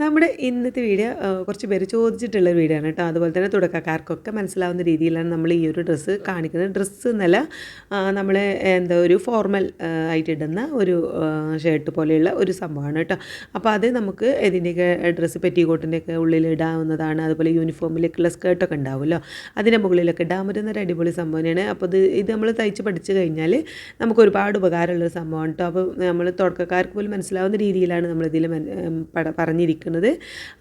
നമ്മുടെ ഇന്നത്തെ വീഡിയോ കുറച്ച് പേര് ചോദിച്ചിട്ടുള്ള വീഡിയോ ആണ് കേട്ടോ. അതുപോലെ തന്നെ തുടക്കക്കാർക്കൊക്കെ മനസ്സിലാവുന്ന രീതിയിലാണ് നമ്മൾ ഈ ഒരു ഡ്രസ്സ് കാണിക്കുന്നത്. ഡ്രസ്സ് എന്നല്ല നമ്മൾ എന്താ ഒരു ഫോർമൽ ആയിട്ടിടുന്ന ഒരു ഷർട്ട് പോലെയുള്ള ഒരു സംഭവമാണ് കേട്ടോ. അപ്പോൾ അത് നമുക്ക് ഇതിന്റെയൊക്കെ ഡ്രസ്സ് പെറ്റിക്കോട്ടിന്റെയൊക്കെ ഉള്ളിൽ ഇടാവുന്നതാണ്. അതുപോലെ യൂണിഫോമിലേക്കുള്ള സ്കേർട്ടൊക്കെ ഉണ്ടാവുമല്ലോ. അതിന്റെ മുകളിലൊക്കെ ഇടാൻ പറ്റുന്ന ഒരു അടിപൊളി സംഭവം തന്നെയാണ്. അപ്പോൾ ഇത് ഇത് നമ്മൾ തയ്ച്ച് പഠിച്ചു കഴിഞ്ഞാൽ നമുക്ക് ഒരുപാട് ഉപകാരമുള്ളൊരു സംഭവമാണ് കേട്ടോ. അപ്പോൾ നമ്മൾ തുടക്കക്കാർക്ക് പോലും മനസ്സിലാവുന്ന രീതിയിലാണ് നമ്മളിതിൽ മൻ- പറഞ്ഞിരിക്കുന്നത്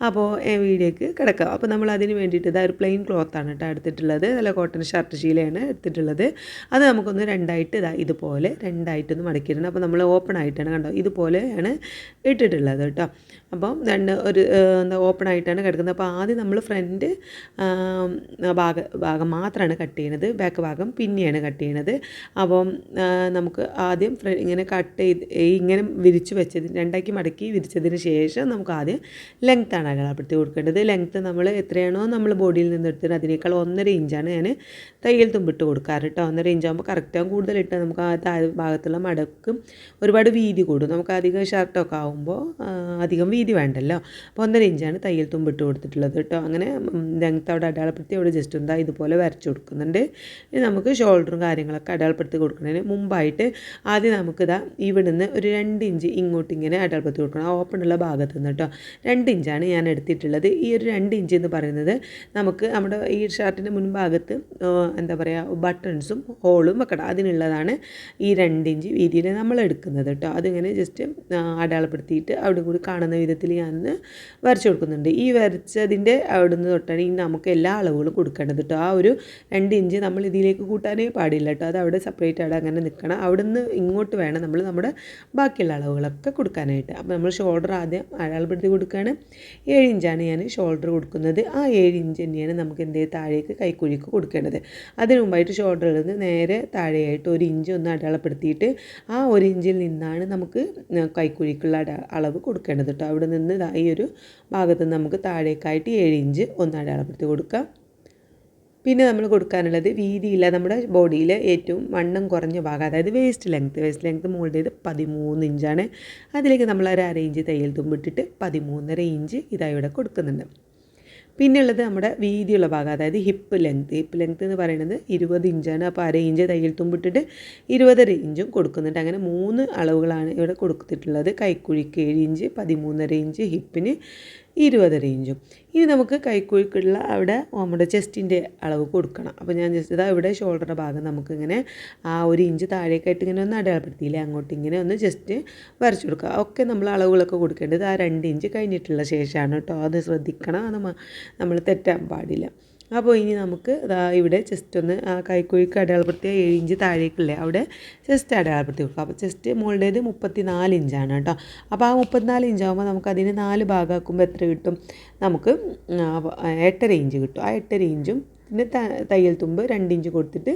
അപ്പോൾ വീഡിയോക്ക് കിടക്കാം. അപ്പോൾ നമ്മൾ അതിന് വേണ്ടിയിട്ട് ഇതാ ഒരു പ്ലെയിൻ ക്ലോത്താണ് കേട്ടോ എടുത്തിട്ടുള്ളത്. നല്ല കോട്ടൺ ഷർട്ട് ശീലയാണ് എടുത്തിട്ടുള്ളത്. അത് നമുക്കൊന്ന് രണ്ടായിട്ട് ഇതാ ഇതുപോലെ രണ്ടായിട്ടൊന്ന് മടക്കിയിടണം. അപ്പോൾ നമ്മൾ ഓപ്പൺ ആയിട്ടാണ് കണ്ടോ ഇതുപോലെയാണ് ഇട്ടിട്ടുള്ളത് കേട്ടോ അപ്പം രണ്ട് ഒരു എന്താ ഓപ്പൺ ആയിട്ടാണ് കിടക്കുന്നത്. അപ്പോൾ ആദ്യം നമ്മൾ ഫ്രണ്ട് ഭാഗ ഭാഗം മാത്രമാണ് കട്ട് ചെയ്യണത് ബാക്ക് ഭാഗം പിന്നെയാണ് കട്ട് ചെയ്യണത് അപ്പം നമുക്ക് ആദ്യം ഇങ്ങനെ കട്ട് ചെയ്ത് ഇങ്ങനെ വിരിച്ച് വെച്ചതിന് രണ്ടാക്കി മടക്കി വിരിച്ചതിന് ശേഷം നമുക്ക് ആദ്യം ലെങ്ത്താണ് അടയാളപ്പെടുത്തി കൊടുക്കേണ്ടത്. ലെങ്ത്ത് നമ്മൾ എത്രയാണോ നമ്മൾ ബോഡിയിൽ നിന്ന് എടുത്തത് അതിനേക്കാൾ ഒന്നര ഇഞ്ചാണ് ഞാൻ തയ്യൽ തുമ്പിട്ട് കൊടുക്കാറ് കേട്ടോ ഒന്നര ഇഞ്ചാകുമ്പോൾ കറക്റ്റാകും കൂടുതലിട്ട് നമുക്ക് ആ താഴെ ഭാഗത്തുള്ള മടക്കും ഒരുപാട് വീതി കൂടും. നമുക്ക് അധികം ഷർട്ടൊക്കെ ആകുമ്പോൾ അധികം വീതി വേണ്ടല്ലോ. അപ്പോൾ ഒന്നര ഇഞ്ചാണ് തയ്യൽ തുമ്പിട്ട് കൊടുത്തിട്ടുള്ളത് കേട്ടോ. അങ്ങനെ ലെങ്ത്ത് അവിടെ അടയാളപ്പെടുത്തി അവിടെ ജസ്റ്റ് എന്താ ഇതുപോലെ വരച്ച് കൊടുക്കുന്നുണ്ട്. ഇനി നമുക്ക് ഷോൾഡറും കാര്യങ്ങളൊക്കെ അടയാളപ്പെടുത്തി കൊടുക്കുന്നതിന് മുമ്പായിട്ട് ആദ്യം നമുക്കിതാ ഇവിടുന്ന് ഒരു രണ്ട് ഇഞ്ച് ഇങ്ങോട്ട് ഇങ്ങനെ അടയാളപ്പെടുത്തി കൊടുക്കണം. ഉള്ള ഭാഗത്ത് നിന്ന് കേട്ടോ. രണ്ട് ഇഞ്ചാണ് ഞാൻ എടുത്തിട്ടുള്ളത്. ഈ ഒരു രണ്ട് ഇഞ്ച് എന്ന് പറയുന്നത് നമുക്ക് നമ്മുടെ ഈ ഷർട്ടിന്റെ മുൻഭാഗത്ത് എന്താ പറയുക ബട്ടൺസും ഹോളും വെക്കണം. അതിനുള്ളതാണ് ഈ രണ്ട് ഇഞ്ച് വീതിയിൽ നമ്മൾ എടുക്കുന്നത് കേട്ടോ. അതിങ്ങനെ ജസ്റ്റ് അടയാളപ്പെടുത്തിയിട്ട് അവിടെ കൂടി കാണുന്ന വിധത്തിൽ ഞാൻ വരച്ചു കൊടുക്കുന്നുണ്ട്. ഈ വരച്ചതിന്റെ അവിടെ നിന്ന് തൊട്ടാണ് ഈ നമുക്ക് എല്ലാ അളവുകളും കൊടുക്കേണ്ടത് കേട്ടോ ആ ഒരു രണ്ട് ഇഞ്ച് നമ്മൾ ഇതിലേക്ക് കൂട്ടാനേ പാടില്ല കേട്ടോ അത് അവിടെ സെപ്പറേറ്റ് അവിടെ അങ്ങനെ നിൽക്കണം. അവിടെ നിന്ന് ഇങ്ങോട്ട് വേണം നമ്മൾ നമ്മുടെ ബാക്കിയുള്ള അളവുകളൊക്കെ കൊടുക്കാനായിട്ട്. അപ്പോൾ നമ്മൾ ഷോൾഡർ ആദ്യം അടയാളപ്പെടുത്തി കൊടുക്കുകയാണ് ഏഴ് ഇഞ്ചാണ് ഞാൻ ഷോൾഡർ കൊടുക്കുന്നത്. ആ ഏഴ് ഇഞ്ച് തന്നെയാണ് നമുക്ക് എന്ത് താഴേക്ക് കൈക്കുഴിക്ക് കൊടുക്കേണ്ടത്. അതിനു മുമ്പായിട്ട് ഷോൾഡറിൽ നിന്ന് നേരെ താഴെയായിട്ട് ഒരു ഇഞ്ച് ഒന്ന് അടയാളപ്പെടുത്തിയിട്ട് ആ ഒരു ഇഞ്ചിൽ നിന്നാണ് നമുക്ക് കൈക്കുഴിക്കുള്ള അളവ് കൊടുക്കേണ്ടത് കേട്ടോ അവിടെ നിന്ന് ഈ ഒരു ഭാഗത്ത് നമുക്ക് താഴേക്കായിട്ട് ഏഴ് ഇഞ്ച് ഒന്ന് അടയാളപ്പെടുത്തി കൊടുക്കാം. പിന്നെ നമ്മൾ കൊടുക്കാനുള്ളത് വീതിയില്ല. നമ്മുടെ ബോഡിയിൽ ഏറ്റവും വണ്ണം കുറഞ്ഞ ഭാഗം അതായത് waist length waist length mould ചെയ്ത് പതിമൂന്ന് ഇഞ്ചാണ്. അതിലേക്ക് നമ്മൾ ഒരു അര ഇഞ്ച് തയ്യൽ തുമ്പിട്ടിട്ട് പതിമൂന്നര ഇഞ്ച് ഇതായി ഇവിടെ കൊടുക്കുന്നുണ്ട്. പിന്നെയുള്ളത് നമ്മുടെ വീതിയുള്ള ഭാഗം അതായത് ഹിപ്പ് ലെങ്ത് ഹിപ്പ് ലെങ്ത് എന്ന് പറയുന്നത് ഇരുപത് ഇഞ്ചാണ്. അപ്പോൾ അര ഇഞ്ച് തയ്യൽ തുമ്പിട്ടിട്ട് ഇരുപതര ഇഞ്ചും കൊടുക്കുന്നുണ്ട്. അങ്ങനെ മൂന്ന് അളവുകളാണ് ഇവിടെ കൊടുത്തിട്ടുള്ളത്. കൈക്കുഴിക്ക് ഏഴ് ഇഞ്ച് പതിമൂന്നര ഇഞ്ച് ഹിപ്പിന് ഇരുപതര ഇഞ്ചും ഇനി നമുക്ക് കൈക്കുഴിക്കുള്ള അവിടെ നമ്മുടെ ചെസ്റ്റിന്റെ അളവ് കൊടുക്കണം. അപ്പോൾ ഞാൻ ജസ്റ്റ് ഇതാ ഇവിടെ ഷോൾഡറിന്റെ ഭാഗം നമുക്കിങ്ങനെ ആ ഒരു ഇഞ്ച് താഴേക്കായിട്ട് ഇങ്ങനെ ഒന്ന് അടയാളപ്പെടുത്തിയില്ലേ? അങ്ങോട്ട് ഇങ്ങനെ ഒന്ന് ജസ്റ്റ് വരച്ചു കൊടുക്കുക. ഒക്കെ നമ്മൾ അളവുകളൊക്കെ കൊടുക്കേണ്ടത് ആ രണ്ട് ഇഞ്ച് കഴിഞ്ഞിട്ടുള്ള ശേഷമാണ് കേട്ടോ. അത് ശ്രദ്ധിക്കണം. അത് നമ്മൾ തെറ്റാൻ പാടില്ല. അപ്പോൾ ഇനി നമുക്ക് ഇവിടെ ജസ്റ്റ് ഒന്ന് ആ കൈക്കുഴിക്ക് അടയാളപ്പെടുത്തിയ ഏഴ് ഇഞ്ച് താഴേക്കല്ലേ അവിടെ ജസ്റ്റ് അടയാളപ്പെടുത്തി കൊടുക്കുക അപ്പോൾ ജസ്റ്റ് മുകളുടേത് മുപ്പത്തി നാല് ഇഞ്ചാണ് കേട്ടോ. അപ്പോൾ ആ മുപ്പത്തിനാല് ഇഞ്ചാകുമ്പോൾ നമുക്ക് അതിന് നാല് ഭാഗമാക്കുമ്പോൾ എത്ര കിട്ടും? നമുക്ക് എട്ടര ഇഞ്ച് കിട്ടും. ആ എട്ടര ഇഞ്ചും പിന്നെ തയ്യൽ തുമ്പ് രണ്ട് ഇഞ്ച് കൊടുത്തിട്ട്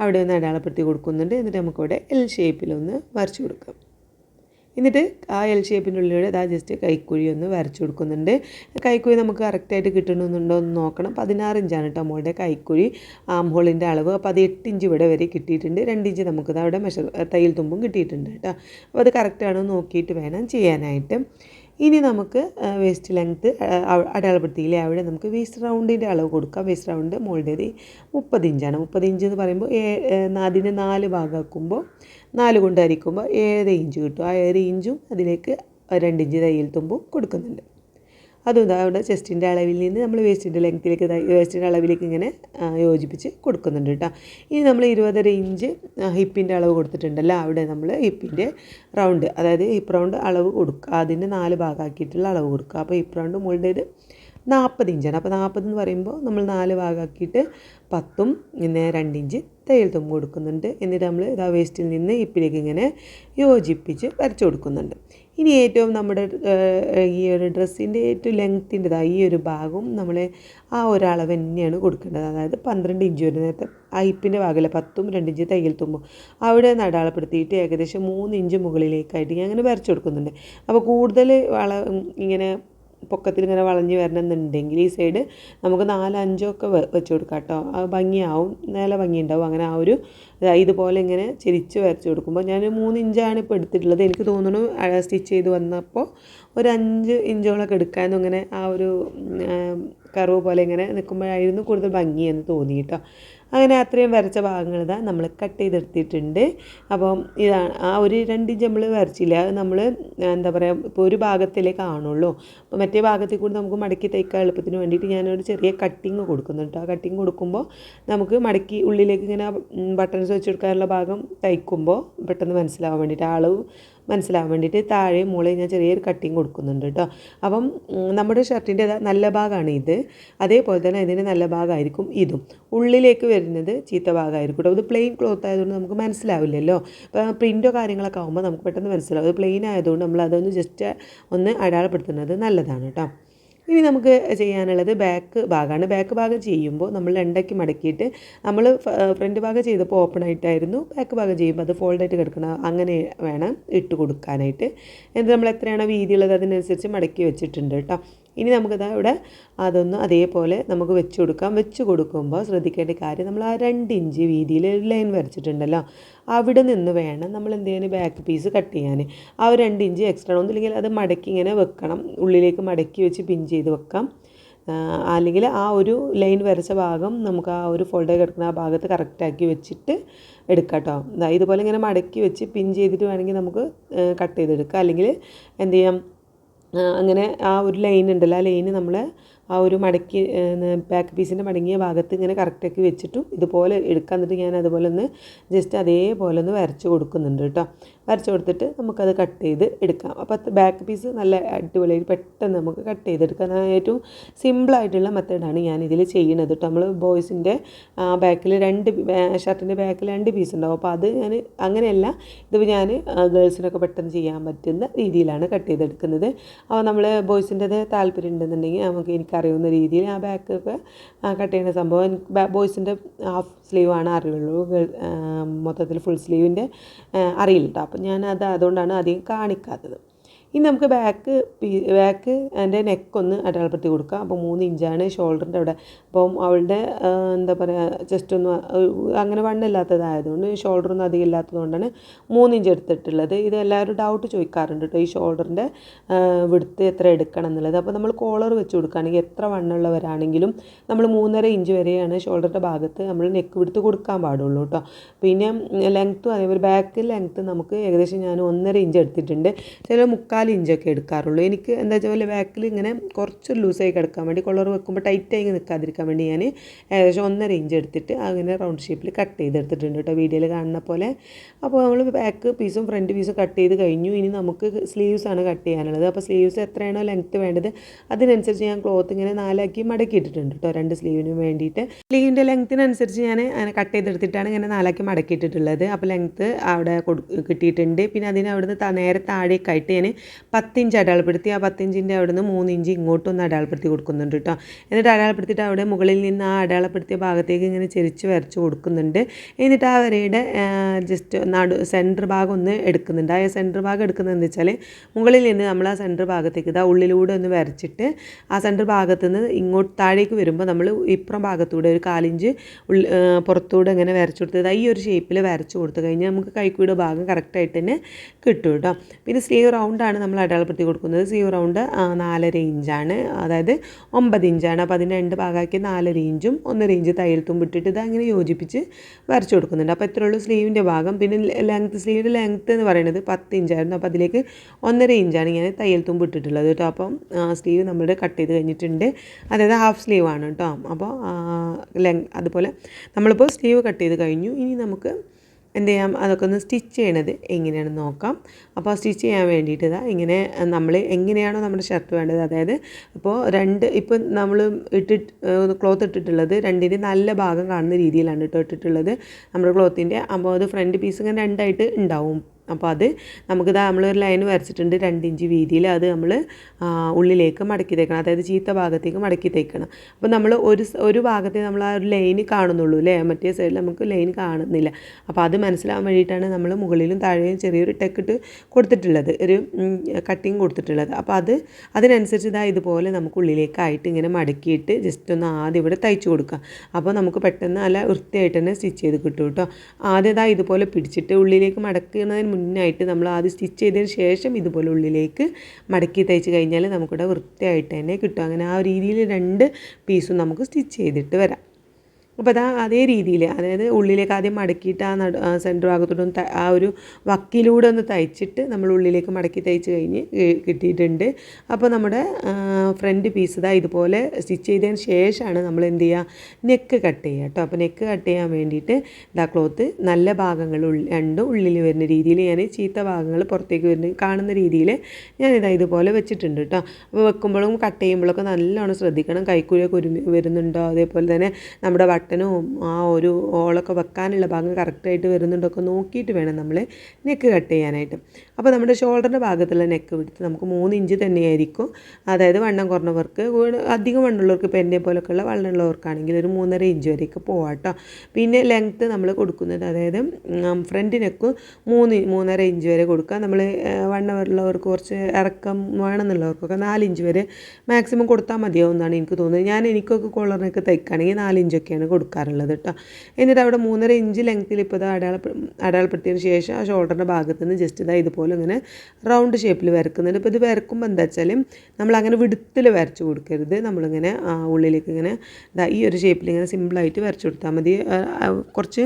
അവിടെ ഒന്ന് അടയാളപ്പെടുത്തി കൊടുക്കുന്നുണ്ട്. എന്നിട്ട് നമുക്കവിടെ എൽ ഷേപ്പിലൊന്ന് വരച്ചു കൊടുക്കാം. എന്നിട്ട് ആ എൽ ഷേപ്പിന്റെ ഉള്ളിലൂടെ അതാ ജസ്റ്റ് കൈക്കുഴി ഒന്ന് വരച്ചു കൊടുക്കുന്നുണ്ട്. കൈക്കുഴി നമുക്ക് കറക്റ്റായിട്ട് കിട്ടണമെന്നുണ്ടോ എന്ന് നോക്കണം. പതിനാറ് ഇഞ്ചാണ് കേട്ടോ മോളുടെ കൈക്കുഴി. ആം ഹോളിന്റെ അളവ് അപ്പോൾ അത് എട്ട് ഇഞ്ച് ഇവിടെ വരെ കിട്ടിയിട്ടുണ്ട്. രണ്ട് ഇഞ്ച് നമുക്ക് അവിടെ മെഷർ തയ്യൽ തുമ്പും കിട്ടിയിട്ടുണ്ട് കേട്ടോ അപ്പോൾ അത് കറക്റ്റാണോ നോക്കിയിട്ട് വേണം ചെയ്യാനായിട്ട്. ഇനി നമുക്ക് വേസ്റ്റ് ലെങ്ത്ത് അടയാളപ്പെടുത്തിയില്ലേ? അവിടെ നമുക്ക് വേസ്റ്റ് റൗണ്ടിന്റെ അളവ് കൊടുക്കാം. വേസ്റ്റ് റൗണ്ട് മോളുടേത് മുപ്പത് ഇഞ്ചാണ് മുപ്പത് ഇഞ്ച് എന്ന് പറയുമ്പോൾ അതിന്റെ നാല് ഭാഗമാക്കുമ്പോൾ നാല് കൊണ്ട് അരിക്കുമ്പോൾ ഏഴ് ഇഞ്ച് കിട്ടും. ആ ഏഴ് ഇഞ്ചും അതിലേക്ക് രണ്ട് ഇഞ്ച് തയ്യൽ തുമ്പും കൊടുക്കുന്നുണ്ട്. അതും അവിടെ ചെസ്റ്റിന്റെ അളവിൽ നിന്ന് നമ്മൾ വേസ്റ്റിന്റെ ലെങ്ത്തിലേക്ക് വേസ്റ്റിന്റെ അളവിലേക്ക് ഇങ്ങനെ യോജിപ്പിച്ച് കൊടുക്കുന്നുണ്ട് കേട്ടോ. ഇനി നമ്മൾ ഇരുപതര ഇഞ്ച് ഹിപ്പിന്റെ അളവ് കൊടുത്തിട്ടുണ്ടല്ലോ. അവിടെ നമ്മൾ ഹിപ്പിന്റെ റൗണ്ട് അതായത് ഹിപ്പ് റൗണ്ട് അളവ് കൊടുക്കുക. അതിന്റെ നാല് ഭാഗമാക്കിയിട്ടുള്ള അളവ് കൊടുക്കുക. അപ്പോൾ ഹിപ്പ് റൗണ്ട് മുകളുടേത് നാൽപ്പത് ഇഞ്ചാണ്. അപ്പോൾ നാൽപ്പത് എന്ന് പറയുമ്പോൾ നമ്മൾ നാല് ഭാഗമാക്കിയിട്ട് പത്തും പിന്നെ രണ്ട് ഇഞ്ച് തയ്യൽ തുമ്പ് കൊടുക്കുന്നുണ്ട്. എന്നിട്ട് നമ്മൾ ഇതാ വേസ്റ്റിൽ നിന്ന് ഇപ്പിലേക്ക് ഇങ്ങനെ യോജിപ്പിച്ച് വരച്ചു കൊടുക്കുന്നുണ്ട്. ഇനി ഏറ്റവും നമ്മുടെ ഈ ഒരു ഡ്രസ്സിന്റെ ഏറ്റവും ലെങ്ത്തിന്റെതാ ഈ ഒരു ഭാഗവും നമ്മൾ ആ ഒരളവ് തന്നെയാണ് കൊടുക്കേണ്ടത്. അതായത് പന്ത്രണ്ട് ഇഞ്ച് വരെ നേരത്തെ ആ ഇപ്പിന്റെ ഭാഗമല്ല പത്തും രണ്ട് ഇഞ്ച് തയ്യൽ തുമ്പും. അവിടെ നിന്ന് അടയാളപ്പെടുത്തിയിട്ട് ഏകദേശം മൂന്ന് ഇഞ്ച് മുകളിലേക്കായിട്ട് ഞാൻ അങ്ങനെ വരച്ചു കൊടുക്കുന്നുണ്ട്. അപ്പോൾ കൂടുതൽ വള ഇങ്ങനെ പൊക്കത്തിൽ ഇങ്ങനെ വളഞ്ഞ് വരണമെന്നുണ്ടെങ്കിൽ ഈ സൈഡ് നമുക്ക് നാലഞ്ചോ ഒക്കെ വെച്ച് കൊടുക്കാം കേട്ടോ. അത് ഭംഗിയാവും നല്ല ഭംഗിയുണ്ടാവും. അങ്ങനെ ആ ഒരു ഇതുപോലെ ഇങ്ങനെ ചിരിച്ച് വരച്ച് കൊടുക്കുമ്പോൾ ഞാൻ മൂന്ന് ഇഞ്ചാണ് ഇപ്പോൾ എടുത്തിട്ടുള്ളത്. എനിക്ക് തോന്നുന്നു സ്റ്റിച്ച് ചെയ്ത് വന്നപ്പോൾ ഒരു അഞ്ച് ഇഞ്ചോളൊക്കെ എടുക്കാമെന്നും ഇങ്ങനെ ആ ഒരു കറവ് പോലെ ഇങ്ങനെ നിൽക്കുമ്പോഴായിരുന്നു കൂടുതൽ ഭംഗിയെന്ന് തോന്നി കേട്ടോ. അങ്ങനെ അത്രയും വരച്ച ഭാഗങ്ങൾ ഇതാ നമ്മൾ കട്ട് ചെയ്തെടുത്തിട്ടുണ്ട്. അപ്പം ഇതാണ് ആ ഒരു രണ്ട് ഇഞ്ച് നമ്മൾ വരച്ചില്ല. അത് നമ്മൾ എന്താ പറയുക ഇപ്പോൾ ഒരു ഭാഗത്തിലേ കാണുള്ളൂ. അപ്പോൾ മറ്റേ ഭാഗത്തിൽ കൂടി നമുക്ക് മടക്കി തയ്ക്കാൻ എളുപ്പത്തിന് വേണ്ടിയിട്ട് ഞാനൊരു ചെറിയ കട്ടിങ് കൊടുക്കുന്നുണ്ട് ആ കട്ടിങ് കൊടുക്കുമ്പോൾ നമുക്ക് മടക്കി ഉള്ളിലേക്ക് ഇങ്ങനെ ബട്ടൺസ് വെച്ച് കൊടുക്കാനുള്ള ഭാഗം തയ്ക്കുമ്പോൾ പെട്ടെന്ന് മനസ്സിലാവാൻ വേണ്ടിയിട്ട് അളവ് മനസ്സിലാവാൻ വേണ്ടിയിട്ട് താഴെ മുകളിൽ ഞാൻ ചെറിയൊരു കട്ടിങ് കൊടുക്കുന്നുണ്ട് കേട്ടോ അപ്പം നമ്മുടെ ഷർട്ടിന്റെ നല്ല ഭാഗമാണ് ഇത്. അതേപോലെ തന്നെ ഇതിന്റെ നല്ല ഭാഗമായിരിക്കും ഇതും. ഉള്ളിലേക്ക് വരുന്നത് ചീത്ത ഭാഗമായിരിക്കും കേട്ടോ ഇത് പ്ലെയിൻ ക്ലോത്ത് ആയതുകൊണ്ട് നമുക്ക് മനസ്സിലാവില്ലല്ലോ. അപ്പോൾ പ്രിന്റോ കാര്യങ്ങളൊക്കെ ആകുമ്പോൾ നമുക്ക് പെട്ടെന്ന് മനസ്സിലാവും. അത് പ്ലെയിൻ ആയതുകൊണ്ട് നമ്മൾ അതൊന്ന് ജസ്റ്റ് ഒന്ന് അടയാളപ്പെടുത്തുന്നത് നല്ലതാണ് കേട്ടോ ഇനി നമുക്ക് ചെയ്യാനുള്ളത് ബാക്ക് ഭാഗമാണ്. ബാക്ക് ഭാഗം ചെയ്യുമ്പോൾ നമ്മൾ രണ്ടാക്കി മടക്കിയിട്ട് നമ്മൾ ഫ്രണ്ട് ഭാഗം ചെയ്തപ്പോൾ ഓപ്പൺ ആയിട്ടായിരുന്നു. ബാക്ക് ഭാഗം ചെയ്യുമ്പോൾ അത് ഫോൾഡ് ആയിട്ട് കിടക്കണം അങ്ങനെ വേണം ഇട്ട് കൊടുക്കാനായിട്ട്. എന്നിട്ട് നമ്മൾ എത്രയാണോ വീതിയുള്ളത് അതിനനുസരിച്ച് മടക്കി വെച്ചിട്ടുണ്ട് കേട്ടോ. ഇനി നമുക്കത് ഇവിടെ അതൊന്ന് അതേപോലെ നമുക്ക് വെച്ച് കൊടുക്കാം. വെച്ച് കൊടുക്കുമ്പോൾ ശ്രദ്ധിക്കേണ്ട കാര്യം നമ്മൾ ആ രണ്ട് ഇഞ്ച് വീതിയിൽ ഒരു ലൈൻ വരച്ചിട്ടുണ്ടല്ലോ. അവിടെ നിന്ന് വേണം നമ്മൾ എന്ത് ചെയ്യാൻ? ബാക്ക് പീസ് കട്ട് ചെയ്യാൻ. ആ ഒരു രണ്ട് ഇഞ്ച് എക്സ്ട്രാ ഒന്നില്ലെങ്കിൽ അത് മടക്കി ഇങ്ങനെ വെക്കണം. ഉള്ളിലേക്ക് മടക്കി വെച്ച് പിൻ ചെയ്ത് വെക്കാം. അല്ലെങ്കിൽ ആ ഒരു ലൈൻ വരച്ച ഭാഗം നമുക്ക് ആ ഒരു ഫോൾഡ് കിടക്കുന്ന ആ ഭാഗത്ത് കറക്റ്റാക്കി വെച്ചിട്ട് എടുക്കാം കേട്ടോ ഇതുപോലെ ഇങ്ങനെ മടക്കി വെച്ച് പിൻ ചെയ്തിട്ട് വേണമെങ്കിൽ നമുക്ക് കട്ട് ചെയ്തെടുക്കാം. അല്ലെങ്കിൽ എന്ത് ചെയ്യാം? അങ്ങനെ ആ ഒരു ലൈൻ ഉണ്ടല്ലോ. ആ ലൈന് നമ്മൾ ആ ഒരു മടക്കി ബാക്ക് പീസിന്റെ മടങ്ങിയ ഭാഗത്ത് ഇങ്ങനെ കറക്റ്റാക്കി വെച്ചിട്ടും ഇതുപോലെ എടുക്കാൻ എന്നിട്ട് ഞാൻ അതുപോലെ ഒന്ന് ജസ്റ്റ് അതേപോലെ ഒന്ന് വരച്ച് കൊടുക്കുന്നുണ്ട് കേട്ടോ. വരച്ച് കൊടുത്തിട്ട് നമുക്കത് കട്ട് ചെയ്ത് എടുക്കാം. അപ്പോൾ ബാക്ക് പീസ് നല്ല അടിപൊളിയായി പെട്ടെന്ന് നമുക്ക് കട്ട് ചെയ്തെടുക്കാം. ഏറ്റവും സിമ്പിളായിട്ടുള്ള മെത്തേഡാണ് ഞാൻ ഇതിൽ ചെയ്യുന്നത് കേട്ടോ നമ്മൾ ബോയ്സിന്റെ ബാക്കിൽ രണ്ട് ഷർട്ടിന്റെ ബാക്കിൽ രണ്ട് പീസ് ഉണ്ടാവും. അപ്പോൾ അത് ഞാൻ അങ്ങനെയല്ല ഇത് ഞാൻ ഗേൾസിനൊക്കെ പെട്ടെന്ന് ചെയ്യാൻ പറ്റുന്ന രീതിയിലാണ് കട്ട് ചെയ്തെടുക്കുന്നത്. അപ്പോൾ നമ്മൾ ബോയ്സിന്റെത് താല്പര്യം ഉണ്ടെന്നുണ്ടെങ്കിൽ നമുക്ക് എനിക്കറിയുന്ന രീതിയിൽ ആ ബാക്കൊക്കെ കട്ട് ചെയ്യുന്ന സംഭവം ബോയ്സിന്റെ ഹാഫ് സ്ലീവാണ് അറിയുള്ളൂ. ഗേൾ- മൊത്തത്തിൽ ഫുൾ സ്ലീവിന്റെ അറിയില്ല കേട്ടോ അപ്പം ഞാനത് അതുകൊണ്ടാണ് അധികം കാണിക്കാത്തത്. ഇനി നമുക്ക് ബാക്ക് ബാക്ക് എന്റെ നെക്കൊന്ന് അടയാളപ്പെടുത്തി കൊടുക്കാം. അപ്പോൾ മൂന്ന് ഇഞ്ചാണ് ഷോൾഡറിന്റെ അവിടെ. അപ്പം അവളുടെ എന്താ പറയുക ജസ്റ്റ് ഒന്ന് അങ്ങനെ വണ്ണില്ലാത്തതായതുകൊണ്ട് ഷോൾഡറൊന്നും അധികം ഇല്ലാത്തതുകൊണ്ടാണ് മൂന്ന് ഇഞ്ച് എടുത്തിട്ടുള്ളത്. ഇത് എല്ലാവരും ഡൗട്ട് ചോദിക്കാറുണ്ട് കേട്ടോ ഈ ഷോൾഡറിന്റെ വിടുത്ത് എത്ര എടുക്കണം എന്നുള്ളത്. അപ്പോൾ നമ്മൾ കോളർ വെച്ച് കൊടുക്കുകയാണെങ്കിൽ എത്ര വണ്ണുള്ളവരാണെങ്കിലും നമ്മൾ മൂന്നര ഇഞ്ച് വരെയാണ് ഷോൾഡറിന്റെ ഭാഗത്ത് നമ്മൾ നെക്ക് വിടുത്ത് കൊടുക്കാൻ പാടുള്ളൂ കേട്ടോ പിന്നെ ലെങ്ത്തും അതേപോലെ ബാക്ക് ലെങ്ത്ത് നമുക്ക് ഏകദേശം ഞാൻ ഒന്നര ഇഞ്ച് എടുത്തിട്ടുണ്ട്. ചില മുക്കാൽ ഇഞ്ചൊക്കെ എടുക്കാറുള്ളൂ. എനിക്ക് എന്താ വെച്ചാൽ ബാക്കിൽ ഇങ്ങനെ കുറച്ച് ലൂസായി കിടക്കാൻ വേണ്ടി കൊളർ വെക്കുമ്പോൾ ടൈറ്റായി നിൽക്കാതിരിക്കാൻ വേണ്ടി ഞാൻ ഏകദേശം ഒന്നര ഇഞ്ച് എടുത്തിട്ട് അങ്ങനെ റൗണ്ട് ഷേപ്പിൽ കട്ട് ചെയ്തെടുത്തിട്ടുണ്ട് കേട്ടോ വീഡിയോയിൽ കാണുന്ന പോലെ. അപ്പോൾ നമ്മൾ ബാക്ക് പീസും ഫ്രണ്ട് പീസും കട്ട് ചെയ്ത് കഴിഞ്ഞു. ഇനി നമുക്ക് സ്ലീവ്സ് ആണ് കട്ട് ചെയ്യാനുള്ളത്. അപ്പോൾ സ്ലീവ്സ് എത്രയാണോ ലെങ്ത്ത് വേണ്ടത് അതിനനുസരിച്ച് ഞാൻ ക്ലോത്ത് ഇങ്ങനെ നാലാക്കി മടക്കിയിട്ടിട്ടുണ്ട് കേട്ടോ രണ്ട് സ്ലീവിനും വേണ്ടിയിട്ട്. സ്ലീവിന്റെ ലെങ്ത്തിനനുസരിച്ച് ഞാൻ അങ്ങനെ കട്ട് ചെയ്തെടുത്തിട്ടാണ് ഇങ്ങനെ നാലാക്കി മടക്കി ഇട്ടിട്ടുള്ളത്. അപ്പോൾ ലെങ്ത്ത് അവിടെ കൊടു കിട്ടിയിട്ടുണ്ട്. പിന്നെ അതിന് അവിടുന്ന് നേരെ താഴേക്കായിട്ട് ഞാൻ പത്തിഞ്ച് അടയാളപ്പെടുത്തി. ആ പത്തിഞ്ചിന്റെ അവിടെ നിന്ന് ഇഞ്ച് ഇങ്ങോട്ടൊന്ന് അടയാളപ്പെടുത്തി കൊടുക്കുന്നുണ്ട് കേട്ടോ എന്നിട്ട് അടയാളപ്പെടുത്തിയിട്ട് അവിടെ മുകളിൽ നിന്ന് ആ അടയാളപ്പെടുത്തിയ ഭാഗത്തേക്ക് ഇങ്ങനെ ചെരിച്ച് വരച്ച് കൊടുക്കുന്നുണ്ട്. എന്നിട്ട് ആ വരയുടെ ജസ്റ്റ് നടു സെന്റർ ഭാഗം ഒന്ന് എടുക്കുന്നുണ്ട്. ആ സെന്റർ ഭാഗം എടുക്കുന്നത് എന്താ വെച്ചാൽ മുകളിൽ നിന്ന് നമ്മൾ ആ സെന്റർ ഭാഗത്തേക്ക് ഇതാ ഉള്ളിലൂടെ ഒന്ന് വരച്ചിട്ട് ആ സെന്റർ ഭാഗത്ത് നിന്ന് ഇങ്ങോട്ട് താഴേക്ക് വരുമ്പോൾ നമ്മൾ ഇപ്പുറം ഭാഗത്തൂടെ ഒരു കാലിഞ്ച് ഉള്ളി പുറത്തൂടെ ഇങ്ങനെ വരച്ചു കൊടുത്തത് ഈ ഒരു ഷേപ്പിൽ വരച്ചു കൊടുത്തു കഴിഞ്ഞാൽ നമുക്ക് കൈക്കൂടെ ഭാഗം കറക്റ്റായിട്ട് തന്നെ കിട്ടും കേട്ടോ പിന്നെ സ്ലീവ് റൗണ്ടാണ് നമ്മൾ അടയാളപ്പെടുത്തി കൊടുക്കുന്നത് സീ റൗണ്ട് നാലര ഇഞ്ചാണ് അതായത് ഒമ്പത് ഇഞ്ചാണ് അപ്പോൾ അതിന് രണ്ട് ഭാഗമാക്കി നാലര ഇഞ്ചും ഒന്നര ഇഞ്ച് തയ്യൽ തുമ്പിട്ടിട്ട് ഇത് അങ്ങനെ യോജിപ്പിച്ച് വരച്ചു കൊടുക്കുന്നുണ്ട്. അപ്പോൾ എത്ര ഉള്ളൂ സ്ലീവിന്റെ ഭാഗം. പിന്നെ ലെങ്ത്ത് സ്ലീവിന്റെ ലെങ്ത്ത് എന്ന് പറയുന്നത് പത്ത് ഇഞ്ചായിരുന്നു അപ്പോൾ അതിലേക്ക് ഒന്നര ഇഞ്ചാണ് ഞാൻ തയ്യൽ തുമ്പ് ഇട്ടിട്ടുള്ളത് കേട്ടോ. അപ്പം സ്ലീവ് നമ്മൾ കട്ട് ചെയ്ത് കഴിഞ്ഞിട്ടുണ്ട്. അതായത് ഹാഫ് സ്ലീവ് ആണ് കേട്ടോ. അപ്പോൾ ലെങ് അതുപോലെ നമ്മളിപ്പോൾ സ്ലീവ് കട്ട് ചെയ്ത് കഴിഞ്ഞു. ഇനി നമുക്ക് എന്ത് ചെയ്യാം? അതൊക്കെ ഒന്ന് സ്റ്റിച്ച് ചെയ്യണത് എങ്ങനെയാണെന്ന് നോക്കാം. അപ്പോൾ സ്റ്റിച്ച് ചെയ്യാൻ വേണ്ടിയിട്ട് ഇതാ ഇങ്ങനെ നമ്മൾ എങ്ങനെയാണോ നമ്മുടെ ഷർട്ട് വേണ്ടത്. അതായത് ഇപ്പോൾ രണ്ട് ഇപ്പം നമ്മൾ ഇട്ടിട്ട് ക്ലോത്ത് ഇട്ടിട്ടുള്ളത് രണ്ടിന്റെ നല്ല ഭാഗം കാണുന്ന രീതിയിലാണ് കേട്ടോ ഇട്ടിട്ടുള്ളത്. നമ്മുടെ ക്ലോത്തിന്റെ അപ്പോൾ അത് ഫ്രണ്ട് പീസ് ഇങ്ങനെ രണ്ടായിട്ട് ഉണ്ടാവും. അപ്പോൾ അത് നമുക്ക് നമ്മൾ ഒരു ലൈൻ വരച്ചിട്ടുണ്ട് രണ്ട് ഇഞ്ച് വീതിയിൽ അത് നമ്മൾ ഉള്ളിലേക്ക് മടക്കി തേക്കണം. അതായത് ചീത്ത ഭാഗത്തേക്ക് മടക്കി തേക്കണം. അപ്പോൾ നമ്മൾ ഒരു ഒരു ഭാഗത്തെ നമ്മൾ ആ ഒരു ലൈന് കാണുന്നുള്ളൂ അല്ലേ? മറ്റേ സൈഡിൽ നമുക്ക് ലൈൻ കാണുന്നില്ല. അപ്പോൾ അത് മനസ്സിലാവാൻ വേണ്ടിയിട്ടാണ് നമ്മൾ മുകളിലും താഴെയും ചെറിയൊരു ടെക്കിട്ട് കൊടുത്തിട്ടുള്ളത്. ഒരു കട്ടിങ് കൊടുത്തിട്ടുള്ളത്. അപ്പോൾ അത് അതിനനുസരിച്ച് ഇതാ ഇതുപോലെ നമുക്ക് ഉള്ളിലേക്കായിട്ട് ഇങ്ങനെ മടക്കിയിട്ട് ജസ്റ്റ് ഒന്ന് ആദ്യം ഇവിടെ തയ്ച്ചു കൊടുക്കുക. അപ്പോൾ നമുക്ക് പെട്ടെന്ന് നല്ല വൃത്തിയായിട്ട് തന്നെ സ്റ്റിച്ച് ചെയ്ത് കിട്ടും കേട്ടോ. ആദ്യം ഇതാ ഇതുപോലെ പിടിച്ചിട്ട് ഉള്ളിലേക്ക് മടക്കുന്നതിന് മുന്നായിട്ട് നമ്മൾ ആദ്യം സ്റ്റിച്ച് ചെയ്തതിന് ശേഷം ഇതുപോലെ ഉള്ളിലേക്ക് മടക്കി തയ്ച്ച് കഴിഞ്ഞാൽ നമുക്കിവിടെ വൃത്തിയായിട്ട് തന്നെ കിട്ടും. അങ്ങനെ ആ രീതിയിൽ രണ്ട് പീസും നമുക്ക് സ്റ്റിച്ച് ചെയ്തിട്ട് വരാം. അപ്പോൾ അതാ അതേ രീതിയിൽ അതായത് ഉള്ളിലേക്ക് ആദ്യം മടക്കിയിട്ട് ആ നടു സെന്റർ ഭാഗത്തോട്ട് ആ ഒരു വക്കിലൂടെ ഒന്ന് തയ്ച്ചിട്ട് നമ്മൾ ഉള്ളിലേക്ക് മടക്കി തയ്ച്ച് കഴിഞ്ഞ് കിട്ടിയിട്ടുണ്ട്. അപ്പോൾ നമ്മുടെ ഫ്രണ്ട് പീസ് ഇതാ ഇതുപോലെ സ്റ്റിച്ച് ചെയ്തതിന് ശേഷമാണ് നമ്മൾ എന്ത് ചെയ്യുക നെക്ക് കട്ട് ചെയ്യുക കേട്ടോ അപ്പോൾ നെക്ക് കട്ട് ചെയ്യാൻ വേണ്ടിയിട്ട് ഇതാ ക്ലോത്ത് നല്ല ഭാഗങ്ങൾ രണ്ടും ഉള്ളിൽ വരുന്ന രീതിയിൽ ഞാൻ ചീത്ത ഭാഗങ്ങൾ പുറത്തേക്ക് വരുന്ന കാണുന്ന രീതിയിൽ ഞാൻ ഇതാ ഇതുപോലെ വെച്ചിട്ടുണ്ട് കേട്ടോ അപ്പോൾ വെക്കുമ്പോഴും കട്ട് ചെയ്യുമ്പോഴൊക്കെ നല്ലോണം ശ്രദ്ധിക്കണം. കൈക്കൂലിയൊക്കെ ഒരുമി വരുന്നുണ്ടോ? അതേപോലെ തന്നെ നമ്മുടെ ബട്ടനും ആ ഒരു ഓളൊക്കെ വെക്കാനുള്ള ഭാഗം കറക്റ്റായിട്ട് വരുന്നുണ്ടൊക്കെ നോക്കിയിട്ട് വേണം നമ്മൾ നെക്ക് കട്ട് ചെയ്യാനായിട്ട്. അപ്പോൾ നമ്മുടെ ഷോൾഡറിന്റെ ഭാഗത്തുള്ള നെക്ക് വിടുത്ത് നമുക്ക് മൂന്ന് ഇഞ്ച് തന്നെയായിരിക്കും. അതായത് വണ്ണം കുറഞ്ഞവർക്ക് അധികം വണ്ണമുള്ളവർക്ക് ഇപ്പോൾ എന്നെ പോലൊക്കെയുള്ള വണ്ണമുള്ളവർക്കാണെങ്കിൽ ഒരു മൂന്നര ഇഞ്ച് വരെയൊക്കെ പോവാട്ടോ പിന്നെ ലെങ്ത്ത് നമ്മൾ കൊടുക്കുന്നത് അതായത് ഫ്രണ്ട് നെക്ക് മൂന്ന് മൂന്നര ഇഞ്ച് വരെ കൊടുക്കുക. നമ്മൾ വണ്ണമുള്ളവർക്ക് കുറച്ച് ഇറക്കം വേണമെന്നുള്ളവർക്കൊക്കെ നാലിഞ്ച് വരെ മാക്സിമം കൊടുത്താൽ മതിയാവും എന്നാണ് എനിക്ക് തോന്നുന്നത്. ഞാൻ എനിക്കൊക്കെ കോളറിനൊക്കെ തയ്ക്കുകയാണെങ്കിൽ നാല് ഇഞ്ചൊക്കെയാണ് കൊടുക്കാറുള്ളത് കേട്ടോ. എന്നിട്ട് അവിടെ മൂന്നര ഇഞ്ച് ലെങ്ത്തിൽ ഇപ്പോൾ ഇത് അടയാള അടയാളപ്പെടുത്തിയതിന് ശേഷം ആ ഷോൾഡറിന്റെ ഭാഗത്ത് നിന്ന് ജസ്റ്റ് ഇതാ ഇതുപോലെ ഇങ്ങനെ റൗണ്ട് ഷേപ്പിൽ വരക്കുന്നുണ്ട്. ഇപ്പോൾ ഇത് വരക്കുമ്പോൾ എന്താ വെച്ചാൽ നമ്മൾ അങ്ങനെ വിടുത്തിൽ വരച്ച് കൊടുക്കരുത്. നമ്മളിങ്ങനെ ഉള്ളിലേക്ക് ഇങ്ങനെ ഈ ഒരു ഷേപ്പിൽ ഇങ്ങനെ സിമ്പിളായിട്ട് വരച്ച് കൊടുത്താൽ മതി. കുറച്ച്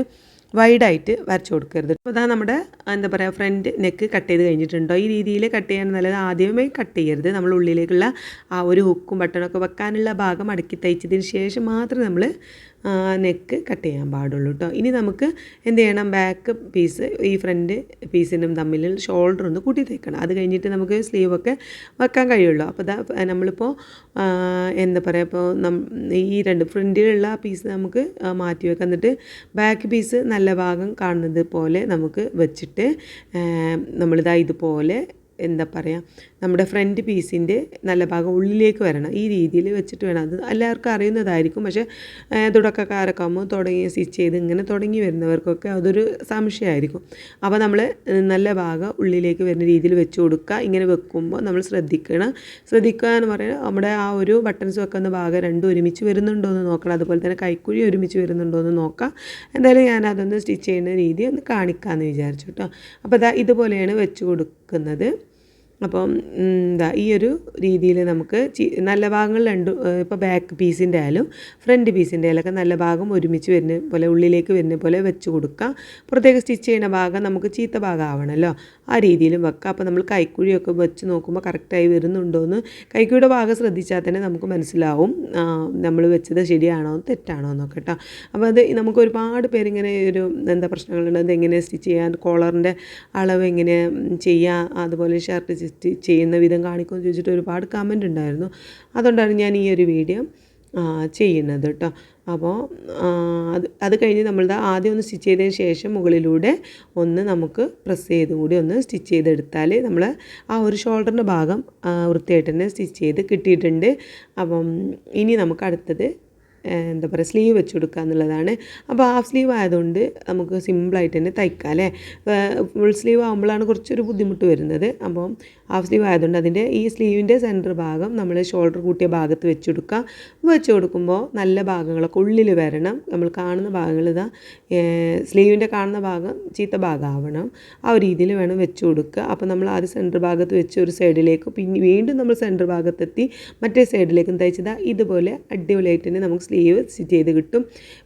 വൈഡായിട്ട് വരച്ച് കൊടുക്കരുത്. അപ്പോൾ അതാ നമ്മുടെ എന്താ പറയുക ഫ്രണ്ട് നെക്ക് കട്ട് ചെയ്ത് കഴിഞ്ഞിട്ടുണ്ടോ? ഈ രീതിയിൽ കട്ട് ചെയ്യാൻ നല്ലത് ആദ്യമേ കട്ട് ചെയ്യരുത്. നമ്മൾ ഉള്ളിലേക്കുള്ള ആ ഒരു ഹുക്കും ബട്ടണൊക്കെ വെക്കാനുള്ള ഭാഗം അടക്കി തയ്ച്ചതിന് ശേഷം മാത്രം നമ്മൾ നെക്ക് കട്ട് ചെയ്യാൻ പാടുള്ളൂ കേട്ടോ ഇനി നമുക്ക് എന്ത് ചെയ്യണം? ബാക്ക് പീസ് ഈ ഫ്രണ്ട് പീസിനും തമ്മിൽ ഷോൾഡർ ഒന്ന് കൂട്ടി തയ്ക്കണം അത് കഴിഞ്ഞിട്ട് നമുക്ക് സ്ലീവൊക്കെ വെക്കാൻ കഴിയുള്ളൂ. അപ്പോൾ ഇതാ നമ്മളിപ്പോൾ എന്താ പറയുക ഇപ്പോൾ ഈ രണ്ട് ഫ്രണ്ടിലുള്ള പീസ് നമുക്ക് മാറ്റി വെക്കാം. എന്നിട്ട് ബാക്ക് പീസ് നല്ല ഭാഗം കാണുന്നത് പോലെ നമുക്ക് വെച്ചിട്ട് നമ്മളിതാ ഇതുപോലെ എന്താ പറയുക നമ്മുടെ ഫ്രണ്ട് പീസിന്റെ നല്ല ഭാഗം ഉള്ളിലേക്ക് വരണം. ഈ രീതിയിൽ വെച്ചിട്ട് വേണം. അത് എല്ലാവർക്കും അറിയുന്നതായിരിക്കും. പക്ഷേ തുടക്കക്കാരൊക്കെ ആകുമ്പോൾ തുടങ്ങി സ്റ്റിച്ച് ചെയ്ത് ഇങ്ങനെ തുടങ്ങി വരുന്നവർക്കൊക്കെ അതൊരു സംശയമായിരിക്കും. അപ്പോൾ നമ്മൾ നല്ല ഭാഗം ഉള്ളിലേക്ക് വരുന്ന രീതിയിൽ വെച്ച് കൊടുക്കുക. ഇങ്ങനെ വെക്കുമ്പോൾ നമ്മൾ ശ്രദ്ധിക്കണം. ശ്രദ്ധിക്കുക എന്ന് പറയുന്നത് നമ്മുടെ ആ ഒരു ബട്ടൺസ് വെക്കുന്ന ഭാഗം രണ്ടും ഒരുമിച്ച് വരുന്നുണ്ടോ എന്ന് നോക്കണം. അതുപോലെ തന്നെ കൈക്കുഴി ഒരുമിച്ച് വരുന്നുണ്ടോ എന്ന് നോക്കാം. എന്തായാലും ഞാൻ അതൊന്ന് സ്റ്റിച്ച് ചെയ്യുന്ന രീതി ഒന്ന് കാണിക്കാമെന്ന് വിചാരിച്ചു കേട്ടോ അപ്പോൾ അതാ ഇതുപോലെയാണ് വെച്ച് കൊടുക്കുന്നത് അപ്പം എന്താ ഈ ഒരു രീതിയിൽ നമുക്ക് നല്ല ഭാഗങ്ങൾ രണ്ട് ഇപ്പോൾ ബാക്ക് പീസിന്റെ ആയാലും ഫ്രണ്ട് പീസിന്റെ ആയാലൊക്കെ നല്ല ഭാഗം ഒരുമിച്ച് വരുന്ന പോലെ ഉള്ളിലേക്ക് വരുന്ന പോലെ വെച്ച് കൊടുക്കുക പുറത്തേക്ക് സ്റ്റിച്ച് ചെയ്യുന്ന ഭാഗം നമുക്ക് ചീത്ത ഭാഗം ആവണമല്ലോ ആ രീതിയിലും വെക്കുക അപ്പോൾ നമ്മൾ കൈക്കുഴിയൊക്കെ വെച്ച് നോക്കുമ്പോൾ കറക്റ്റായി വരുന്നുണ്ടോയെന്ന് കൈക്കുഴിയുടെ ഭാഗം ശ്രദ്ധിച്ചാൽ തന്നെ നമുക്ക് മനസ്സിലാവും. നമ്മൾ വെച്ചത് ശരിയാണോ തെറ്റാണോ എന്നൊക്കെ കേട്ടോ അപ്പോൾ അത് നമുക്ക് ഒരുപാട് പേരിങ്ങനെ ഒരു എന്താ പ്രശ്നങ്ങളുണ്ട്. അത് എങ്ങനെ സ്റ്റിച്ച് ചെയ്യാൻ കോളറിന്റെ അളവ് എങ്ങനെ ചെയ്യുക അതുപോലെ ഷർട്ട് സ്റ്റിച്ച് ചെയ്യുന്ന വിധം കാണിക്കുമെന്ന് ചോദിച്ചിട്ട് ഒരുപാട് കമന്റ് ഉണ്ടായിരുന്നു. അതുകൊണ്ടാണ് ഞാൻ ഈ ഒരു വീഡിയോ ചെയ്യുന്നത് കേട്ടോ അപ്പോൾ അത് അത് കഴിഞ്ഞ് നമ്മൾ ആദ്യം ഒന്ന് സ്റ്റിച്ച് ചെയ്തതിന് ശേഷം മുകളിലൂടെ ഒന്ന് നമുക്ക് പ്രസ് ചെയ്ത് കൂടി ഒന്ന് സ്റ്റിച്ച് ചെയ്തെടുത്താൽ നമ്മൾ ആ ഒരു ഷോൾഡറിന്റെ ഭാഗം വൃത്തിയായിട്ട് തന്നെ സ്റ്റിച്ച് ചെയ്ത് കിട്ടിയിട്ടുണ്ട്. അപ്പം ഇനി നമുക്ക് അടുത്തത് എന്താ പറയുക സ്ലീവ് വെച്ച് കൊടുക്കുക എന്നുള്ളതാണ്. അപ്പോൾ ഹാഫ് സ്ലീവ് ആയതുകൊണ്ട് നമുക്ക് സിമ്പിളായിട്ട് തന്നെ തയ്ക്കാം അല്ലേ? ഫുൾ സ്ലീവ് ആകുമ്പോഴാണ് കുറച്ചൊരു ബുദ്ധിമുട്ട് വരുന്നത്. അപ്പം ഹാഫ് സ്ലീവ് ആയതുകൊണ്ട് അതിന്റെ ഈ സ്ലീവിന്റെ സെന്റർ ഭാഗം നമ്മൾ ഷോൾഡർ കൂട്ടിയ ഭാഗത്ത് വെച്ച് കൊടുക്കുക. വെച്ച് കൊടുക്കുമ്പോൾ നല്ല ഭാഗങ്ങളൊക്കെ ഉള്ളിൽ വരണം. നമ്മൾ കാണുന്ന ഭാഗങ്ങൾ ഇതാ സ്ലീവിന്റെ കാണുന്ന ഭാഗം ചീത്ത ഭാഗമാവണം. ആ ഒരു രീതിയിൽ വേണം വെച്ച് കൊടുക്കുക. അപ്പോൾ നമ്മൾ ആദ്യം സെന്റർ ഭാഗത്ത് വെച്ച് ഒരു സൈഡിലേക്ക് പിന്നെ വീണ്ടും നമ്മൾ സെന്റർ ഭാഗത്തെത്തി മറ്റേ സൈഡിലേക്കും തയ്ച്ചതാ ഇതുപോലെ അടിപൊളിയായിട്ട് തന്നെ നമുക്ക് സ്ലീവ് സ്റ്റിച്ച് ചെയ്ത് കിട്ടും.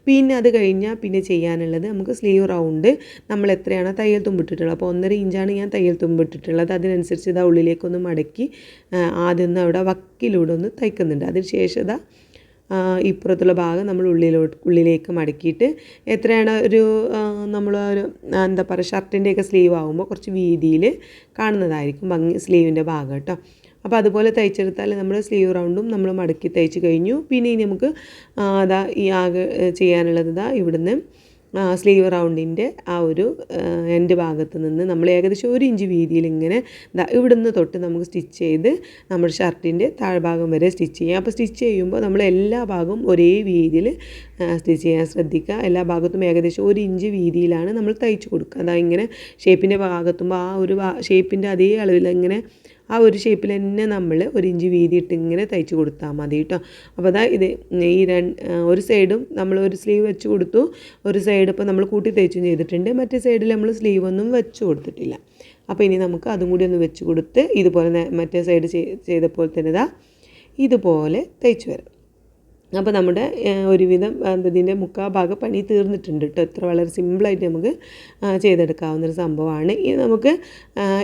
പിന്നെ അത് കഴിഞ്ഞാൽ പിന്നെ ചെയ്യാനുള്ളത് നമുക്ക് സ്ലീവ് റൗണ്ട് നമ്മൾ എത്രയാണോ തയ്യൽ തുമ്പിട്ടിട്ടുള്ളത് അപ്പോൾ ഒന്നര ഇഞ്ചാണ് ഞാൻ തയ്യൽ തുമ്പിട്ടിട്ടുള്ളത് അതിനനുസരിച്ച് ഇതാ ഉള്ളിലേക്കൊന്ന് മടക്കി ആദ്യം ഒന്ന് അവിടെ വക്കിലൂടെ ഒന്ന് തയ്ക്കുന്നുണ്ട്. അതിന് ശേഷം ഇതാ ഇപ്പുറത്തുള്ള ഭാഗം നമ്മൾ ഉള്ളിലോട്ട് ഉള്ളിലേക്ക് മടക്കിയിട്ട് എത്രയാണ് ഒരു നമ്മൾ ഒരു എന്താ പറയുക ഷർട്ടിന്റെയൊക്കെ സ്ലീവ് ആകുമ്പോൾ കുറച്ച് വീതിയിൽ കാണുന്നതായിരിക്കും ഭംഗി സ്ലീവിന്റെ ഭാഗം കേട്ടോ. അപ്പോൾ അതുപോലെ തയ്ച്ചെടുത്താൽ നമ്മൾ സ്ലീവ് റൗണ്ടും നമ്മൾ മടക്കി തയ്ച്ച് കഴിഞ്ഞു. പിന്നെ ഇനി നമുക്ക് അതാ ഈ ആകെ ചെയ്യാനുള്ളത് ഇതാ ഇവിടുന്ന് സ്ലീവ് റൗണ്ടിന്റെ ആ ഒരു എന്റെ ഭാഗത്ത് നിന്ന് നമ്മൾ ഏകദേശം ഒരു ഇഞ്ച് വീതിയിൽ ഇങ്ങനെ ഇവിടുന്ന് തൊട്ട് നമുക്ക് സ്റ്റിച്ച് ചെയ്ത് നമ്മുടെ ഷർട്ടിന്റെ താഴ്ഭാഗം വരെ സ്റ്റിച്ച് ചെയ്യാം. അപ്പോൾ സ്റ്റിച്ച് ചെയ്യുമ്പോൾ നമ്മൾ എല്ലാ ഭാഗവും ഒരേ വീതിയിൽ സ്റ്റിച്ച് ചെയ്യാൻ ശ്രദ്ധിക്കുക. എല്ലാ ഭാഗത്തും ഏകദേശം ഒരു ഇഞ്ച് വീതിയിലാണ് നമ്മൾ തയ്ച്ച് കൊടുക്കുക. അതാ ഇങ്ങനെ ഷേപ്പിന്റെ ഭാഗത്തുമ്പോൾ ആ ഒരു ഷേപ്പിന്റെ അതേ അളവിൽ ഇങ്ങനെ ആ ഒരു ഷേപ്പിൽ തന്നെ നമ്മൾ ഒരു ഇഞ്ച് വീതി ഇട്ട് ഇങ്ങനെ തയ്ച്ച് കൊടുത്താൽ മതി കേട്ടോ അപ്പോൾ അതാ ഇത് ഈ രണ്ട് ഒരു സൈഡും നമ്മൾ ഒരു സ്ലീവ് വെച്ച് കൊടുത്തു. ഒരു സൈഡ് ഇപ്പോൾ നമ്മൾ കൂട്ടി തയ്ച്ചും ചെയ്തിട്ടുണ്ട്. മറ്റേ സൈഡിൽ നമ്മൾ സ്ലീവ് ഒന്നും വെച്ച് കൊടുത്തിട്ടില്ല. അപ്പോൾ ഇനി നമുക്ക് അതും കൂടി ഒന്ന് വെച്ച് കൊടുത്ത് ഇതുപോലെ മറ്റേ സൈഡ് ചെയ്തപ്പോൾ തന്നെ ഇതാ ഇതുപോലെ തയ്ച്ച് വരാം. അപ്പോൾ നമ്മുടെ ഒരുവിധം ഇതിന്റെ മുക്കാ ഭാഗം പണി തീർന്നിട്ടുണ്ട് കേട്ടോ. ഇത്ര വളരെ സിമ്പിളായിട്ട് നമുക്ക് ചെയ്തെടുക്കാവുന്നൊരു സംഭവമാണ്. ഇത് നമുക്ക്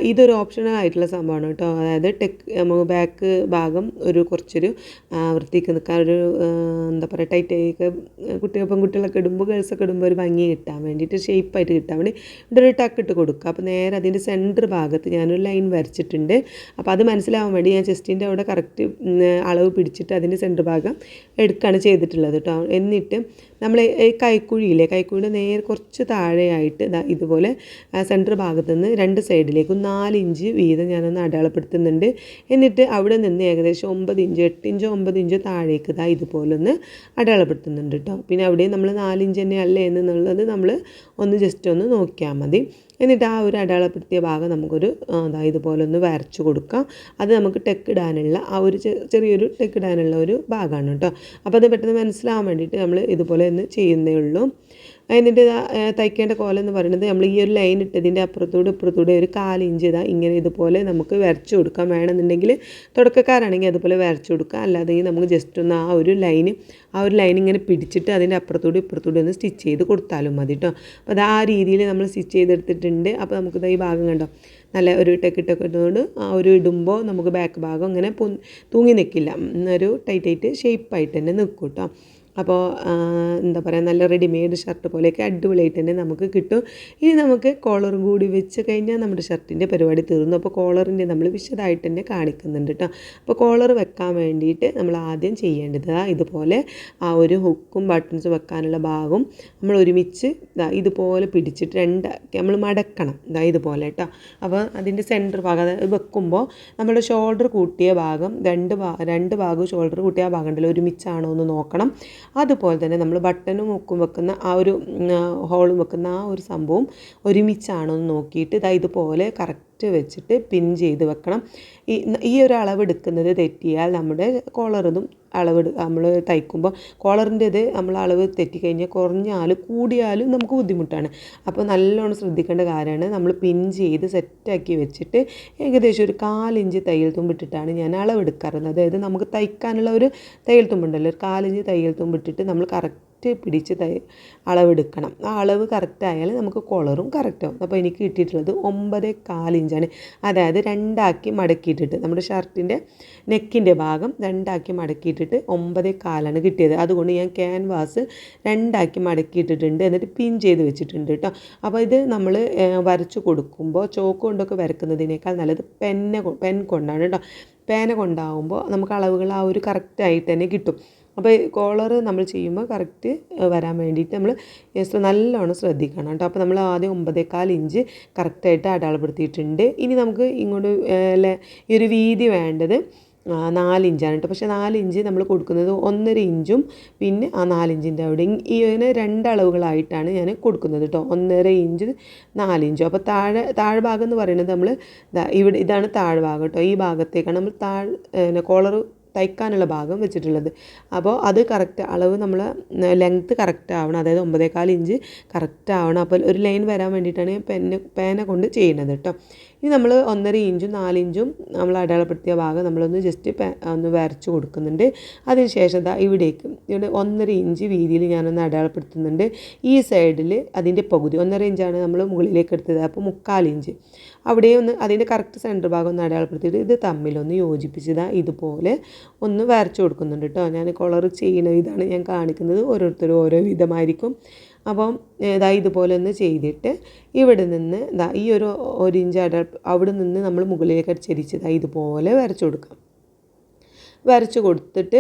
ഇതൊരു ഓപ്ഷണൽ ആയിട്ടുള്ള സംഭവമാണ് കേട്ടോ. അതായത് ടെക് നമുക്ക് ബാക്ക് ഭാഗം ഒരു കുറച്ചൊരു വൃത്തിക്ക് നിൽക്കാൻ ഒരു എന്താ പറയുക ടൈറ്റ് കുട്ടികൾ കുട്ടികളൊക്കെ ഇടുമ്പോൾ ഗേൾസൊക്കെ ഇടുമ്പോൾ ഒരു ഭംഗി കിട്ടാൻ വേണ്ടിയിട്ട് ഷേപ്പായിട്ട് കിട്ടാൻ വേണ്ടി ഇവിടെ ഒരു ടക്ക് ഇട്ട് കൊടുക്കുക. അപ്പോൾ നേരെ അതിന്റെ സെന്റർ ഭാഗത്ത് ഞാനൊരു ലൈൻ വരച്ചിട്ടുണ്ട്. അപ്പോൾ അത് മനസ്സിലാവാൻ വേണ്ടി ഞാൻ ചെസ്റ്റിന്റെ അവിടെ കറക്റ്റ് അളവ് പിടിച്ചിട്ട് അതിന്റെ സെന്റർ ഭാഗം എടുക്കുകയാണ് ചെയ്തിട്ടുള്ളത് കേട്ടോ എന്നിട്ട് നമ്മൾ ഈ കൈക്കുഴിയില്ലേ കൈക്കുഴിയുടെ നേരെ കുറച്ച് താഴെയായിട്ട് ഇതാ ഇതുപോലെ സെന്റർ ഭാഗത്ത് നിന്ന് രണ്ട് സൈഡിലേക്കും നാലിഞ്ച് വീതം ഞാനൊന്ന് അടയാളപ്പെടുത്തുന്നുണ്ട്. എന്നിട്ട് അവിടെ നിന്ന് ഏകദേശം ഒമ്പത് ഇഞ്ച് എട്ട് ഇഞ്ചോ ഒമ്പത് ഇഞ്ചോ താഴേക്ക് ഇതാ ഇതുപോലൊന്ന് അടയാളപ്പെടുത്തുന്നുണ്ട് കേട്ടോ പിന്നെ അവിടെ നമ്മൾ നാലിഞ്ച് തന്നെ അല്ലേ എന്നുള്ളത് നമ്മൾ ഒന്ന് ജസ്റ്റ് ഒന്ന് നോക്കിയാൽ മതി. എന്നിട്ട് ആ ഒരു അടയാളപ്പെടുത്തിയ ഭാഗം നമുക്കൊരു അതാ ഇതുപോലെ ഒന്ന് വരച്ചു കൊടുക്കാം. അത് നമുക്ക് ടെക്ക് ഇടാനുള്ള ആ ഒരു ചെറിയൊരു ടെക്ക് ഇടാനുള്ള ഒരു ഭാഗമാണ് കേട്ടോ. അപ്പോൾ അത് പെട്ടെന്ന് മനസ്സിലാവാൻ വേണ്ടിയിട്ട് നമ്മൾ ഇതുപോലെ ഒന്ന് ചെയ്യുന്നേ ഉള്ളൂ. എന്നിട്ട് തയ്ക്കേണ്ട കോലം എന്ന് പറയുന്നത് നമ്മൾ ഈ ഒരു ലൈൻ ഇട്ടതിന്റെ അപ്പുറത്തൂടെ ഇപ്പുറത്തൂടെ ഒരു കാലിഞ്ച് ഇതാ ഇങ്ങനെ ഇതുപോലെ നമുക്ക് വരച്ചു കൊടുക്കാം. വേണമെന്നുണ്ടെങ്കിൽ തുടക്കക്കാരാണെങ്കിൽ അതുപോലെ വരച്ചു കൊടുക്കുക അല്ലാതെ നമുക്ക് ജസ്റ്റ് ഒന്ന് ആ ഒരു ലൈൻ ആ ഒരു ലൈൻ ഇങ്ങനെ പിടിച്ചിട്ട് അതിന്റെ അപ്പുറത്തൂടെ ഇപ്പുറത്തൂടെ ഒന്ന് സ്റ്റിച്ച് ചെയ്ത് കൊടുത്താലും മതി കേട്ടോ അപ്പോൾ അത് ആ രീതിയിൽ നമ്മൾ സ്റ്റിച്ച് ചെയ്തെടുത്തിട്ടുണ്ട്. അപ്പോൾ നമുക്കിത് ഈ ഭാഗം കണ്ടോ? നല്ല ഒരു ടെക്കിട്ടൊക്കെ ഇട്ടുകൊണ്ട് ആ ഒരു ഇടുമ്പോൾ നമുക്ക് ബാക്ക് ഭാഗം അങ്ങനെ തൂങ്ങി നിൽക്കില്ല ഒരു ടൈറ്റ് ടൈറ്റ് ഷേപ്പായിട്ട് തന്നെ നിൽക്കും കേട്ടോ അപ്പോൾ എന്താ പറയുക നല്ല റെഡിമെയ്ഡ് ഷർട്ട് പോലെയൊക്കെ അടിപൊളിയായിട്ട് തന്നെ നമുക്ക് കിട്ടും. ഇനി നമുക്ക് കോളറും കൂടി വെച്ച് കഴിഞ്ഞാൽ നമ്മുടെ ഷർട്ടിന്റെ പരിപാടി തീർന്നു. അപ്പോൾ കോളറിന്റെ നമ്മൾ വിശദമായിട്ട് തന്നെ കാണിക്കുന്നുണ്ട് കേട്ടോ അപ്പോൾ കോളർ വെക്കാൻ വേണ്ടിയിട്ട് നമ്മൾ ആദ്യം ചെയ്യേണ്ടത് ഇതുപോലെ ആ ഒരു ഹുക്കും ബട്ടൺസും വെക്കാനുള്ള ഭാഗം നമ്മൾ ഒരുമിച്ച് ഇതുപോലെ പിടിച്ചിട്ട് രണ്ട് നമ്മൾ മടക്കണം ഇതാ ഇതുപോലെ കേട്ടോ അപ്പോൾ അതിന്റെ സെന്റർ ഭാഗം വെക്കുമ്പോൾ നമ്മുടെ ഷോൾഡർ കൂട്ടിയ ഭാഗം രണ്ട് രണ്ട് ഭാഗവും ഷോൾഡർ കൂട്ടിയ ഭാഗം ഉണ്ടല്ലോ ഒരുമിച്ചാണോ എന്ന് നോക്കണം. അതുപോലെ തന്നെ നമ്മൾ ബട്ടണും മുക്കും വെക്കുന്ന ആ ഒരു ഹോളും വെക്കുന്ന ആ ഒരു സംഭവം ഒരുമിച്ചാണോ എന്ന് നോക്കിയിട്ട് ഇതാ ഇതുപോലെ കറക്റ്റ് വെച്ചിട്ട് പിൻ ചെയ്ത് വെക്കണം. ഈ ഈ ഒരു അളവ് എടുക്കുന്നത് തെറ്റിയാൽ നമ്മുടെ കോളറതും അളവ് നമ്മൾ തയ്ക്കുമ്പോൾ കോളറിന്റെ ഇത് നമ്മൾ അളവ് തെറ്റിക്കഴിഞ്ഞാൽ കുറഞ്ഞാലും കൂടിയാലും നമുക്ക് ബുദ്ധിമുട്ടാണ്. അപ്പോൾ നല്ലോണം ശ്രദ്ധിക്കേണ്ട കാര്യമാണ് നമ്മൾ പിൻ ചെയ്ത് സെറ്റാക്കി വെച്ചിട്ട് ഏകദേശം ഒരു കാലിഞ്ച് തയ്യൽ തുമ്പിട്ടിട്ടാണ് ഞാൻ അളവെടുക്കാറുള്ളത്. അതായത് നമുക്ക് തയ്ക്കാനുള്ള ഒരു തയ്യൽ തുമ്പുണ്ടല്ലോ ഒരു കാലിഞ്ച് തയ്യൽ തുമ്പിട്ടിട്ട് നമ്മൾ കറക്റ്റ് പിടിച്ച് തൈ അളവെടുക്കണം. ആ അളവ് കറക്റ്റ് ആയാൽ നമുക്ക് കോളറും കറക്റ്റാവും അപ്പോൾ എനിക്ക് കിട്ടിയിട്ടുള്ളത് ഒമ്പത് കാലിഞ്ചാണ് അതായത് രണ്ടാക്കി മടക്കിയിട്ടിട്ട് നമ്മുടെ ഷർട്ടിന്റെ നെക്കിന്റെ ഭാഗം രണ്ടാക്കി മടക്കിയിട്ടിട്ട് ഒമ്പത് കാലാണ് കിട്ടിയത്. അതുകൊണ്ട് ഞാൻ ക്യാൻവാസ് രണ്ടാക്കി മടക്കിയിട്ടിട്ടുണ്ട് എന്നിട്ട് പിൻ ചെയ്ത് വെച്ചിട്ടുണ്ട് കേട്ടോ അപ്പോൾ ഇത് നമ്മൾ വരച്ചു കൊടുക്കുമ്പോൾ ചോക്ക് കൊണ്ടൊക്കെ വരക്കുന്നതിനേക്കാൾ നല്ലത് പെന്നെ പെൻ കൊണ്ടാണ് കേട്ടോ പേന കൊണ്ടാവുമ്പോൾ നമുക്ക് അളവുകൾ ആ ഒരു കറക്റ്റായിട്ട് തന്നെ കിട്ടും. അപ്പോൾ കോളർ നമ്മൾ ചെയ്യുമ്പോൾ കറക്റ്റ് വരാൻ വേണ്ടിയിട്ട് നമ്മൾ നല്ലോണം ശ്രദ്ധിക്കണം കേട്ടോ. അപ്പോൾ നമ്മൾ ആദ്യം ഒമ്പതേക്കാൽ ഇഞ്ച് കറക്റ്റായിട്ട് അടയാളപ്പെടുത്തിയിട്ടുണ്ട്. ഇനി നമുക്ക് ഇങ്ങോട്ട് ഈ ഒരു വീതി വേണ്ടത് നാലിഞ്ചാണ് കേട്ടോ. പക്ഷേ നാലിഞ്ച് നമ്മൾ കൊടുക്കുന്നത് ഒന്നര ഇഞ്ചും പിന്നെ ആ നാലിഞ്ചിന്റെ അവിടെ ഈ ഇങ്ങനെ രണ്ടളവുകളായിട്ടാണ് ഞാൻ കൊടുക്കുന്നത് കേട്ടോ. ഒന്നര ഇഞ്ച് നാലിഞ്ചും അപ്പോൾ താഴെ താഴ്ഭാഗം എന്ന് പറയുന്നത് നമ്മൾ ഇവിടെ ഇതാണ് താഴ്ഭാഗം കേട്ടോ. ഈ ഭാഗത്തേക്കാണ് നമ്മൾ താഴ് കോളർ തയ്ക്കാനുള്ള ഭാഗം വെച്ചിട്ടുള്ളത്. അപ്പോൾ അത് കറക്റ്റ് അളവ് നമ്മൾ ലെങ്ത്ത് കറക്റ്റ് ആവണം. അതായത് ഒമ്പതേകാൽ ഇഞ്ച് കറക്റ്റ് ആവണം. അപ്പോൾ ഒരു ലൈൻ വരാൻ വേണ്ടിയിട്ടാണ് പെന്ന് പേന കൊണ്ട് ചെയ്യുന്നത് കേട്ടോ ഇനി നമ്മൾ ഒന്നര ഇഞ്ചും നാലിഞ്ചും നമ്മൾ അടയാളപ്പെടുത്തിയ ഭാഗം നമ്മളൊന്ന് ജസ്റ്റ് ഒന്ന് വരച്ച് കൊടുക്കുന്നുണ്ട്. അതിനുശേഷം ദാ ഇവിടേക്ക് ഇവിടെ ഒന്നര ഇഞ്ച് വീതിയിൽ ഞാനൊന്ന് അടയാളപ്പെടുത്തുന്നുണ്ട്. ഈ സൈഡിൽ അതിന്റെ പകുതി ഒന്നര ഇഞ്ചാണ് നമ്മൾ മുകളിലേക്ക് എടുത്തത്. അപ്പോൾ മുക്കാൽ ഇഞ്ച്. അവിടെ ഒന്ന് അതിന്റെ കറക്റ്റ് സെന്റർ ഭാഗം ഒന്ന് അടയാളപ്പെടുത്തിയിട്ട് ഇത് തമ്മിലൊന്ന് യോജിപ്പിച്ചതാ ഇതുപോലെ ഒന്ന് വരച്ച് കൊടുക്കുന്നുണ്ട് കേട്ടോ ഞാൻ കളർ ചെയ്യുന്ന ഇതാണ് ഞാൻ കാണിക്കുന്നത്. ഓരോരുത്തരും ഓരോ വിധമായിരിക്കും. അപ്പം ഇതാ ഇതുപോലെ ഒന്ന് ചെയ്തിട്ട് ഇവിടെ നിന്ന് ഇതാ ഈ ഒരു ഒരു ഇഞ്ച് അട അവിടെ നിന്ന് നമ്മൾ മുകളിലേക്ക് ചരിച്ച് ഇതാ ഇതുപോലെ വരച്ചു കൊടുക്കാം. വരച്ച് കൊടുത്തിട്ട്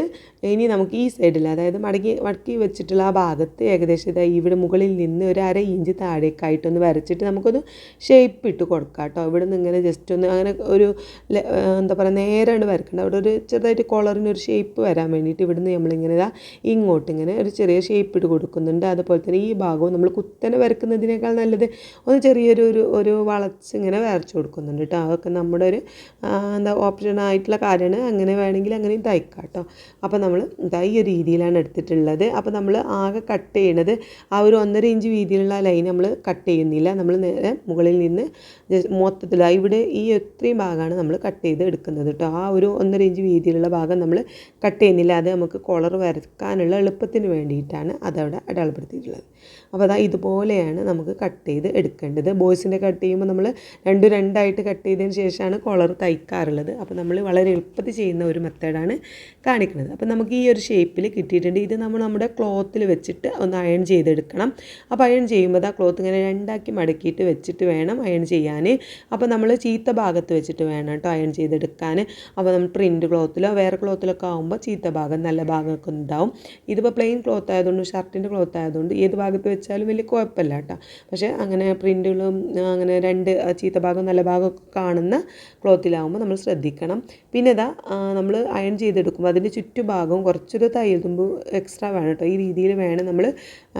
ഇനി നമുക്ക് ഈ സൈഡിൽ അതായത് മടക്കി മടക്കി വെച്ചിട്ടുള്ള ആ ഭാഗത്ത് ഏകദേശം ഇതാ ഇവിടെ മുകളിൽ നിന്ന് ഒരു അര ഇഞ്ച് താഴേക്കായിട്ടൊന്ന് വരച്ചിട്ട് നമുക്കൊന്ന് ഷേപ്പ് ഇട്ട് കൊടുക്കാം കേട്ടോ. ഇവിടെ നിന്ന് ഇങ്ങനെ ജസ്റ്റ് ഒന്ന് അങ്ങനെ ഒരു എന്താ പറയുക നേരാണ് വരക്കണ്ട. അവിടെ ഒരു ചെറുതായിട്ട് കോളറിന് ഒരു ഷേപ്പ് വരാൻ വേണ്ടിയിട്ട് ഇവിടുന്ന് നമ്മളിങ്ങനെ ഇതാ ഇങ്ങോട്ട് ഇങ്ങനെ ഒരു ചെറിയ ഷേപ്പ് ഇട്ട് കൊടുക്കുന്നുണ്ട്. അതുപോലെ തന്നെ ഈ ഭാഗവും നമ്മൾ കുത്തനെ വരക്കുന്നതിനേക്കാൾ നല്ലത് ഒന്ന് ചെറിയൊരു ഒരു ഒരു വളച്ച് ഇങ്ങനെ വരച്ച് കൊടുക്കുന്നുണ്ട് കേട്ടോ. അതൊക്കെ നമ്മുടെ ഒരു എന്താ ഓപ്ഷൻ ആയിട്ടുള്ള കാര്യമാണ്. അങ്ങനെ വേണമെങ്കിൽ അങ്ങനെയും തയ്ക്കാം കേട്ടോ അപ്പോൾ നമ്മൾ ഇതായി ഈ രീതിയിലാണ് എടുത്തിട്ടുള്ളത്. അപ്പോൾ നമ്മൾ ആകെ കട്ട് ചെയ്യണത് ആ ഒരു ഒന്നര ഇഞ്ച് വീതിയിലുള്ള ലൈൻ നമ്മൾ കട്ട് ചെയ്യുന്നില്ല. നമ്മൾ നേരെ മുകളിൽ നിന്ന് മൊത്തത്തിൽ ഇവിടെ ഈ ഇത്രയും ഭാഗമാണ് നമ്മൾ കട്ട് ചെയ്ത് എടുക്കുന്നത് കേട്ടോ ആ ഒരു ഒന്നര ഇഞ്ച് വീതിയിലുള്ള ഭാഗം നമ്മൾ കട്ട് ചെയ്യുന്നില്ല. അത് നമുക്ക് കോളർ വരക്കാനുള്ള എളുപ്പത്തിന് വേണ്ടിയിട്ടാണ് അതവിടെ അടയാളപ്പെടുത്തിയിട്ടുള്ളത്. അപ്പോൾ അതാ ഇതുപോലെയാണ് നമുക്ക് കട്ട് ചെയ്ത് എടുക്കേണ്ടത്. ബോയ്സിന്റെ കട്ട് ചെയ്യുമ്പോൾ നമ്മൾ രണ്ടും രണ്ടായിട്ട് കട്ട് ചെയ്തതിന് ശേഷമാണ് കോളർ തയ്ക്കാറുള്ളത്. അപ്പോൾ നമ്മൾ വളരെ എളുപ്പത്തിൽ ചെയ്യുന്ന ഒരു മെത്തേഡാണ് കാണിക്കുന്നത്. അപ്പോൾ നമുക്ക് ഈ ഒരു ഷേപ്പിൽ കിട്ടിയിട്ടുണ്ട്. ഇത് നമ്മൾ നമ്മുടെ ക്ലോത്തിൽ വെച്ചിട്ട് ഒന്ന് അയൺ ചെയ്തെടുക്കണം. അപ്പോൾ അയൺ ചെയ്യുമ്പോൾ ആ ക്ലോത്ത് ഇങ്ങനെ രണ്ടാക്കി മടക്കിയിട്ട് വെച്ചിട്ട് വേണം അയൺ ചെയ്യാൻ. അപ്പോൾ നമ്മൾ ചീത്ത ഭാഗത്ത് വെച്ചിട്ട് വേണം കേട്ടോ അയൺ ചെയ്തെടുക്കാൻ. അപ്പോൾ നമ്മൾ പ്രിന്റ് ക്ലോത്തിലോ വേറെ ക്ലോത്തിലൊക്കെ ആകുമ്പോൾ ചീത്ത ഭാഗം നല്ല ഭാഗമൊക്കെ ഉണ്ടാവും. ഇതിപ്പോൾ പ്ലെയിൻ ക്ലോത്ത് ആയതുകൊണ്ട് ഷർട്ടിന്റെ ക്ലോത്ത് ആയതുകൊണ്ട് ഏത് ഭാഗത്ത് വെച്ചാലും വലിയ കുഴപ്പമില്ല കേട്ടോ. പക്ഷേ അങ്ങനെ പ്രിന്റുകളും അങ്ങനെ രണ്ട് ചീത്ത ഭാഗം നല്ല ഭാഗമൊക്കെ കാണുന്ന ക്ലോത്തിലാവുമ്പോൾ നമ്മൾ ശ്രദ്ധിക്കണം. പിന്നെ ഇതാ നമ്മൾ അയൺ ചെയ്തെടുക്കുമ്പോൾ അതിന്റെ ചുറ്റുഭാഗവും കുറച്ചൊരു തയ്യൽ തുമ്പ് എക്സ്ട്രാ വേണം കേട്ടോ. ഈ രീതിയിൽ വേണം നമ്മൾ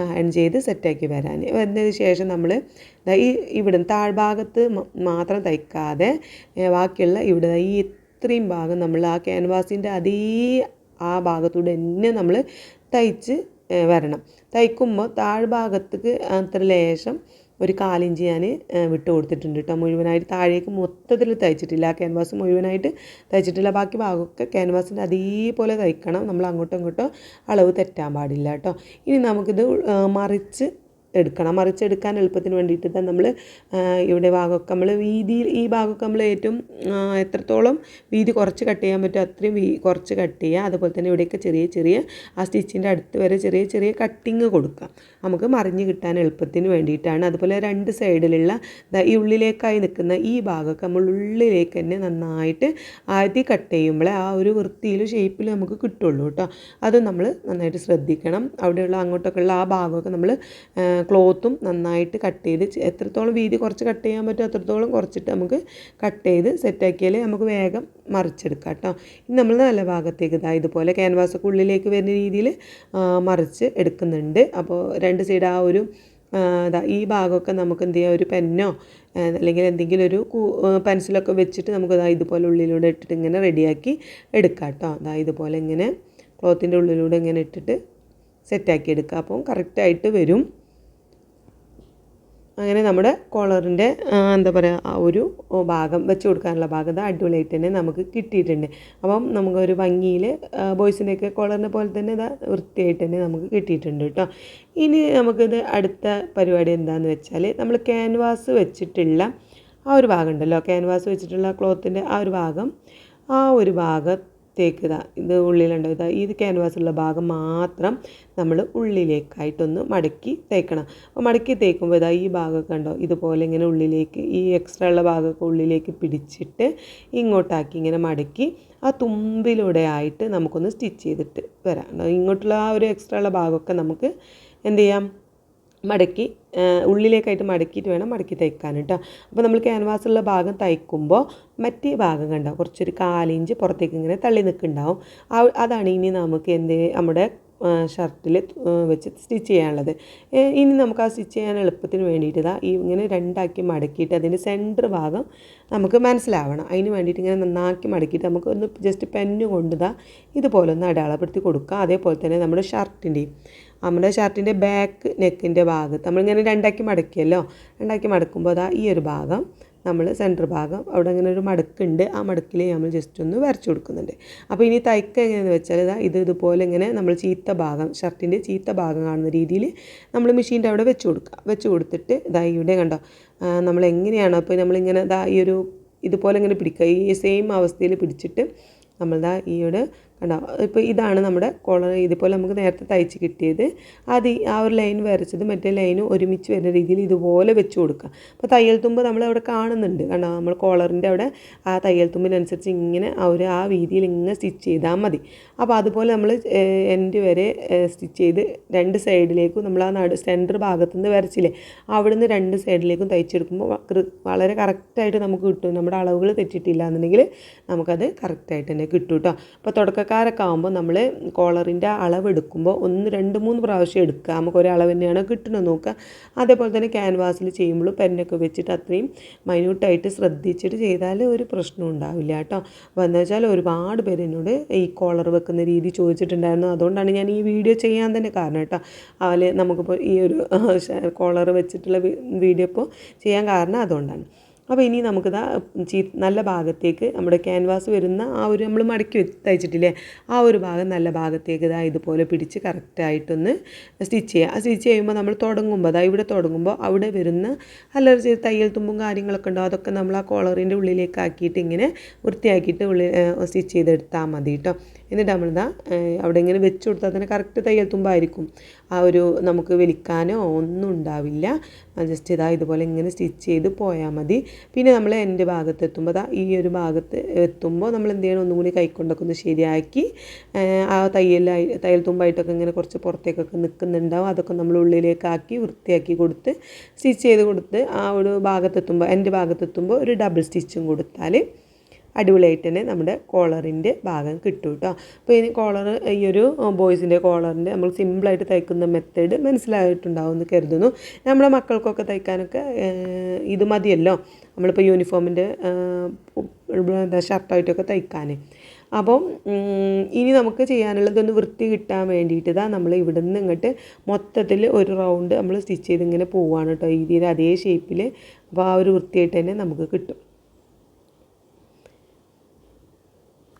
അയൺ ചെയ്ത് സെറ്റാക്കി വരാൻ. വന്നതിന് ശേഷം നമ്മൾ ഈ ഇവിടെ താഴ്ഭാഗത്ത് മാത്രം തയ്ക്കാതെ ബാക്കിയുള്ള ഇവിടെ ഈ ഇത്രയും ഭാഗം നമ്മൾ ആ ക്യാൻവാസിന്റെ അതേ ആ ഭാഗത്തൂടെ തന്നെ നമ്മൾ തയ്ച്ച് വരണം. തയ്ക്കുമ്പോൾ താഴ്ഭാഗത്തേക്ക് അത്ര ലേശം ഒരു കാലിഞ്ച് ഞാൻ വിട്ട് കൊടുത്തിട്ടുണ്ട് കേട്ടോ മുഴുവനായിട്ട് താഴേക്ക് മൊത്തത്തിൽ തയ്ച്ചിട്ടില്ല. ആ ക്യാൻവാസ് മുഴുവനായിട്ട് തയ്ച്ചിട്ടില്ല. ബാക്കി ഭാഗമൊക്കെ ക്യാൻവാസിന്റെ അതേപോലെ തയ്ക്കണം. നമ്മൾ അങ്ങോട്ടും ഇങ്ങോട്ടും അളവ് തെറ്റാൻ പാടില്ല കേട്ടോ ഇനി നമുക്കിത് മറിച്ച് എടുക്കണം. മറിച്ചെടുക്കാൻ എളുപ്പത്തിന് വേണ്ടിയിട്ട് നമ്മൾ ഇവിടെ ഭാഗമൊക്കെ നമ്മൾ വീതിയിൽ ഈ ഭാഗമൊക്കെ നമ്മൾ ഏറ്റവും എത്രത്തോളം വീതി കുറച്ച് കട്ട് ചെയ്യാൻ പറ്റുമോ അത്രയും വീ കുറച്ച് കട്ട് ചെയ്യുക. അതുപോലെ തന്നെ ഇവിടെയൊക്കെ ചെറിയ ചെറിയ ആ സ്റ്റിച്ചിന്റെ അടുത്ത് വരെ ചെറിയ ചെറിയ കട്ടിങ് കൊടുക്കുക. നമുക്ക് മറിഞ്ഞ് കിട്ടാൻ എളുപ്പത്തിന് വേണ്ടിയിട്ടാണ്. അതുപോലെ രണ്ട് സൈഡിലുള്ള ഈ ഉള്ളിലേക്കായി നിൽക്കുന്ന ഈ ഭാഗമൊക്കെ നമ്മൾ ഉള്ളിലേക്ക് തന്നെ നന്നായിട്ട് ആദ്യം കട്ട് ചെയ്യുമ്പോൾ ആ ഒരു വൃത്തിയിൽ ഷേപ്പിൽ നമുക്ക് കിട്ടുള്ളൂ കേട്ടോ. അത് നമ്മൾ നന്നായിട്ട് ശ്രദ്ധിക്കണം. അവിടെയുള്ള അങ്ങോട്ടൊക്കെ ഉള്ള ആ ഭാഗമൊക്കെ നമ്മൾ ക്ലോത്തും നന്നായിട്ട് കട്ട് ചെയ്ത് എത്രത്തോളം വീതി കുറച്ച് കട്ട് ചെയ്യാൻ പറ്റുമോ അത്രത്തോളം കുറച്ചിട്ട് നമുക്ക് കട്ട് ചെയ്ത് സെറ്റാക്കിയാൽ നമുക്ക് വേഗം മറിച്ചെടുക്കാം കേട്ടോ. ഇനി നമ്മൾ നല്ല ഭാഗത്തേക്ക് ഇതാ ഇതുപോലെ ക്യാൻവാസൊക്കെ ഉള്ളിലേക്ക് വരുന്ന രീതിയിൽ മറിച്ച് എടുക്കുന്നുണ്ട്. അപ്പോൾ രണ്ട് സൈഡ് ആ ഒരു ഈ ഭാഗമൊക്കെ നമുക്ക് എന്ത് ചെയ്യാം? ഒരു പെന്നോ അല്ലെങ്കിൽ എന്തെങ്കിലും ഒരു പെൻസിലൊക്കെ വെച്ചിട്ട് നമുക്ക് ദാ ഇതുപോലെ ഉള്ളിലൂടെ ഇട്ടിട്ട് ഇങ്ങനെ റെഡിയാക്കി എടുക്കാം കേട്ടോ. അതാ ഇതുപോലെ ഇങ്ങനെ ക്ലോത്തിന്റെ ഉള്ളിലൂടെ ഇങ്ങനെ ഇട്ടിട്ട് സെറ്റാക്കി എടുക്കുക അപ്പം കറക്റ്റായിട്ട് വരും. അങ്ങനെ നമ്മുടെ കോളറിന്റെ എന്താ പറയുക ആ ഒരു ഭാഗം വെച്ച് കൊടുക്കാനുള്ള ഭാഗം അടിപൊളിയായിട്ട് തന്നെ നമുക്ക് കിട്ടിയിട്ടുണ്ട്. അപ്പം നമുക്കൊരു ഭംഗിയിൽ ബോയ്സിന്റെയൊക്കെ കോളറിനെ പോലെ തന്നെ ഇതാ വൃത്തിയായിട്ട് തന്നെ നമുക്ക് കിട്ടിയിട്ടുണ്ട് കേട്ടോ. ഇനി നമുക്കിത് അടുത്ത പരിപാടി എന്താണെന്ന് വെച്ചാൽ നമ്മൾ ക്യാൻവാസ് വെച്ചിട്ടുള്ള ആ ഒരു ഭാഗം ഉണ്ടല്ലോ. ക്യാൻവാസ് വെച്ചിട്ടുള്ള ക്ലോത്തിന്റെ ആ ഒരു ഭാഗം ആ ഒരു ഭാഗത്തേക്ക് ഇതാ ഇത് ഉള്ളിലുണ്ട്? ഇതാ ഈ ക്യാൻവാസുള്ള ഭാഗം മാത്രം നമ്മൾ ഉള്ളിലേക്കായിട്ടൊന്ന് മടക്കി തേക്കണം. അപ്പോൾ മടക്കി തേക്കുമ്പോൾ ഇതാ ഈ ഭാഗമൊക്കെ ഉണ്ടോ ഇതുപോലെ ഇങ്ങനെ ഉള്ളിലേക്ക് ഈ എക്സ്ട്രാ ഉള്ള ഭാഗമൊക്കെ ഉള്ളിലേക്ക് പിടിച്ചിട്ട് ഇങ്ങോട്ടാക്കി ഇങ്ങനെ മടക്കി ആ തുമ്പിലൂടെ ആയിട്ട് നമുക്കൊന്ന് സ്റ്റിച്ച് ചെയ്തിട്ട് വരാം. ഇങ്ങോട്ടുള്ള ആ ഒരു എക്സ്ട്രാ ഉള്ള ഭാഗമൊക്കെ നമുക്ക് എന്ത് ചെയ്യാം? മടക്കി ഉള്ളിലേക്കായിട്ട് മടക്കിയിട്ട് വേണം മടക്കി തയ്ക്കാൻ കേട്ടോ അപ്പോൾ നമ്മൾ ക്യാൻവാസുള്ള ഭാഗം തയ്ക്കുമ്പോൾ മറ്റേ ഭാഗം കണ്ടോ? കുറച്ചൊരു കാലിഞ്ച് പുറത്തേക്ക് ഇങ്ങനെ തള്ളി നിൽക്കുന്നുണ്ടാവും. അതാണ് ഇനി നമുക്ക് എന്ത് നമ്മുടെ ഷർട്ടിൽ വെച്ച് സ്റ്റിച്ച് ചെയ്യാനുള്ളത്. ഇനി നമുക്ക് ആ സ്റ്റിച്ച് ചെയ്യാൻ എളുപ്പത്തിന് വേണ്ടിയിട്ട് ഇതാ ഈ ഇങ്ങനെ രണ്ടാക്കി മടക്കിയിട്ട് അതിന്റെ സെന്റർ ഭാഗം നമുക്ക് മനസ്സിലാവണം. അതിന് വേണ്ടിയിട്ട് ഇങ്ങനെ നന്നാക്കി മടക്കിയിട്ട് നമുക്ക് ഒന്ന് ജസ്റ്റ് പെന്ന് കൊണ്ടുതാ ഇതുപോലെ ഒന്ന് അടയാളപ്പെടുത്തി കൊടുക്കുക അതേപോലെ തന്നെ നമ്മുടെ ഷർട്ടിന്റെയും നമ്മുടെ ഷർട്ടിന്റെ ബാക്ക് നെക്കിന്റെ ഭാഗത്ത് നമ്മളിങ്ങനെ രണ്ടാക്കി മടക്കിയല്ലോ? രണ്ടാക്കി മടക്കുമ്പോൾ അതാ ഈ ഒരു ഭാഗം നമ്മൾ സെന്റർ ഭാഗം അവിടെ ഇങ്ങനെ ഒരു മടക്കുണ്ട്. ആ മടക്കിൽ നമ്മൾ ജസ്റ്റ് ഒന്ന് വരച്ചു കൊടുക്കുന്നുണ്ട്. അപ്പോൾ ഇനി തയ്ക്ക എങ്ങനെയെന്ന് വെച്ചാൽ ഇതാ ഇത് ഇതുപോലെ ഇങ്ങനെ നമ്മൾ ചീത്ത ഭാഗം ഷർട്ടിന്റെ ചീത്ത ഭാഗം കാണുന്ന രീതിയിൽ നമ്മൾ മെഷീന്റെ അവിടെ വെച്ച് കൊടുക്കുക. വെച്ച് കൊടുത്തിട്ട് ഇതാ ഇവിടെ കണ്ടോ നമ്മൾ എങ്ങനെയാണോ അപ്പോൾ നമ്മളിങ്ങനെ ഇതാ ഈ ഒരു ഇതുപോലെ ഇങ്ങനെ പിടിക്കുക. ഈ സെയിം അവസ്ഥയിൽ പിടിച്ചിട്ട് നമ്മളിതാ ദാ ഈ ഒരു കണ്ടോ? ഇപ്പോൾ ഇതാണ് നമ്മുടെ കോളർ ഇതുപോലെ നമുക്ക് നേരത്തെ തയ്ച്ച് കിട്ടിയത്. അത് ആ ഒരു ലൈൻ വരച്ചത് മറ്റേ ലൈനും ഒരുമിച്ച് വരുന്ന രീതിയിൽ ഇതുപോലെ വെച്ച് കൊടുക്കുക. അപ്പോൾ തയ്യൽ തുമ്പ് നമ്മൾ അവിടെ കാണുന്നുണ്ട്. കണ്ടോ? നമ്മൾ കോളറിന്റെ അവിടെ ആ തയ്യൽ തുമ്പിനനുസരിച്ച് ഇങ്ങനെ അവർ ആ വീതിയിൽ ഇങ്ങനെ സ്റ്റിച്ച് ചെയ്താൽ മതി. അപ്പോൾ അതുപോലെ നമ്മൾ എൻഡ് വരെ സ്റ്റിച്ച് ചെയ്ത് രണ്ട് സൈഡിലേക്കും നമ്മൾ ആ നടു സെന്റർ ഭാഗത്തുനിന്ന് വരച്ചില്ലേ? അവിടുന്ന് രണ്ട് സൈഡിലേക്കും തയ്ച്ചെടുക്കുമ്പോൾ വളരെ കറക്റ്റായിട്ട് നമുക്ക് കിട്ടും. നമ്മുടെ അളവുകൾ തെറ്റിയിട്ടില്ല എന്നുണ്ടെങ്കിൽ നമുക്കത് കറക്റ്റായിട്ട് തന്നെ കിട്ടും കേട്ടോ അപ്പോൾ തുടക്കക്കാരൊക്കെ ആകുമ്പോൾ നമ്മൾ കോളറിന്റെ അളവ് എടുക്കുമ്പോൾ ഒന്ന് രണ്ട് മൂന്ന് പ്രാവശ്യം എടുക്കുക. നമുക്ക് ഒരളവ് തന്നെയാണ് കിട്ടണമെന്ന് നോക്കുക. അതേപോലെ തന്നെ ക്യാൻവാസിൽ ചെയ്യുമ്പോൾ പെന്നൊക്കെ വെച്ചിട്ട് അത്രയും മൈന്യൂട്ടായിട്ട് ശ്രദ്ധിച്ചിട്ട് ചെയ്താൽ ഒരു പ്രശ്നം ഉണ്ടാവില്ല കേട്ടോ. അപ്പോൾ എന്താ വെച്ചാൽ ഒരുപാട് പേര് എന്നോട് ഈ കോളർ വെക്കുന്ന രീതി ചോദിച്ചിട്ടുണ്ടായിരുന്നു. അതുകൊണ്ടാണ് ഞാൻ ഈ വീഡിയോ ചെയ്യാൻ തന്നെ കാരണം കേട്ടോ. അതിൽ നമുക്കിപ്പോൾ ഈ ഒരു കോളർ വെച്ചിട്ടുള്ള വീഡിയോ ഇപ്പോൾ ചെയ്യാൻ കാരണം അതുകൊണ്ടാണ്. അപ്പോൾ ഇനി നമുക്കിതാ ചീ നല്ല ഭാഗത്തേക്ക് നമ്മുടെ ക്യാൻവാസ് വരുന്ന ആ ഒരു നമ്മൾ മടക്കി തയ്ച്ചിട്ടില്ലേ? ആ ഒരു ഭാഗം നല്ല ഭാഗത്തേക്ക് ഇതാ ഇതുപോലെ പിടിച്ച് കറക്റ്റായിട്ടൊന്ന് സ്റ്റിച്ച് ചെയ്യുക ആ സ്റ്റിച്ച് ചെയ്യുമ്പോൾ നമ്മൾ തുടങ്ങുമ്പോൾ അതാ ഇവിടെ തുടങ്ങുമ്പോൾ അവിടെ വരുന്ന അലർജി തയ്യൽ തുമ്പും കാര്യങ്ങളൊക്കെ ഉണ്ടോ അതൊക്കെ നമ്മൾ ആ കോളറിന്റെ ഉള്ളിലേക്ക് ആക്കിയിട്ട് ഇങ്ങനെ വൃത്തിയാക്കിയിട്ട് ഉള്ളിൽ സ്റ്റിച്ച് ചെയ്തെടുത്താൽ മതി കേട്ടോ എന്നിട്ട് നമ്മളിതാ അവിടെ ഇങ്ങനെ വെച്ച് കൊടുത്താൽ തന്നെ കറക്റ്റ് തയ്യൽ തുമ്പായിരിക്കും. ആ ഒരു നമുക്ക് വലിക്കാനോ ഒന്നും ഉണ്ടാവില്ല. ജസ്റ്റ് ഇതാ ഇതുപോലെ ഇങ്ങനെ സ്റ്റിച്ച് ചെയ്ത് പോയാൽ മതി. പിന്നെ നമ്മൾ എന്റെ ഭാഗത്ത് എത്തുമ്പോൾ അതാ ഈ ഒരു ഭാഗത്ത് എത്തുമ്പോൾ നമ്മൾ എന്ത് ചെയ്യണം? ഒന്നും കൂടി കൈക്കൊണ്ടൊക്കെ ഒന്ന് ശരിയാക്കി ആ തയ്യലായി തയ്യൽ തുമ്പായിട്ടൊക്കെ ഇങ്ങനെ കുറച്ച് പുറത്തേക്കൊക്കെ നിൽക്കുന്നുണ്ടാവും. അതൊക്കെ നമ്മൾ ഉള്ളിലേക്കാക്കി വൃത്തിയാക്കി കൊടുത്ത് സ്റ്റിച്ച് ചെയ്ത് കൊടുത്ത് ആ ഒരു ഭാഗത്തെത്തുമ്പോൾ എന്റെ ഭാഗത്തെത്തുമ്പോൾ ഒരു ഡബിൾ സ്റ്റിച്ചും കൊടുത്താൽ അടിപൊളിയായിട്ട് തന്നെ നമ്മുടെ കോളറിന്റെ ഭാഗം കിട്ടും കേട്ടോ അപ്പോൾ ഇനി കോളർ ഈ ഒരു ബോയ്സിന്റെ കോളറിന്റെ നമ്മൾ സിമ്പിളായിട്ട് തയ്ക്കുന്ന മെത്തേഡ് മനസ്സിലായിട്ടുണ്ടാവും എന്ന് കരുതുന്നു. നമ്മുടെ മക്കൾക്കൊക്കെ തയ്ക്കാനൊക്കെ ഇത് മതിയല്ലോ. നമ്മളിപ്പോൾ യൂണിഫോമിന്റെ എന്താ ഷർട്ടായിട്ടൊക്കെ തയ്ക്കാൻ അപ്പം ഇനി നമുക്ക് ചെയ്യാനുള്ളതൊന്ന് വൃത്തി കിട്ടാൻ വേണ്ടിയിട്ട് ഇതാ നമ്മൾ ഇവിടെ നിന്ന് ഇങ്ങോട്ട് മൊത്തത്തിൽ ഒരു റൗണ്ട് നമ്മൾ സ്റ്റിച്ച് ചെയ്ത് ഇങ്ങനെ പോവുകയാണ് കേട്ടോ ഇതിന്റെ അതേ ഷേപ്പിൽ അപ്പോൾ ആ ഒരു വൃത്തിയായിട്ട് തന്നെ നമുക്ക് കിട്ടും.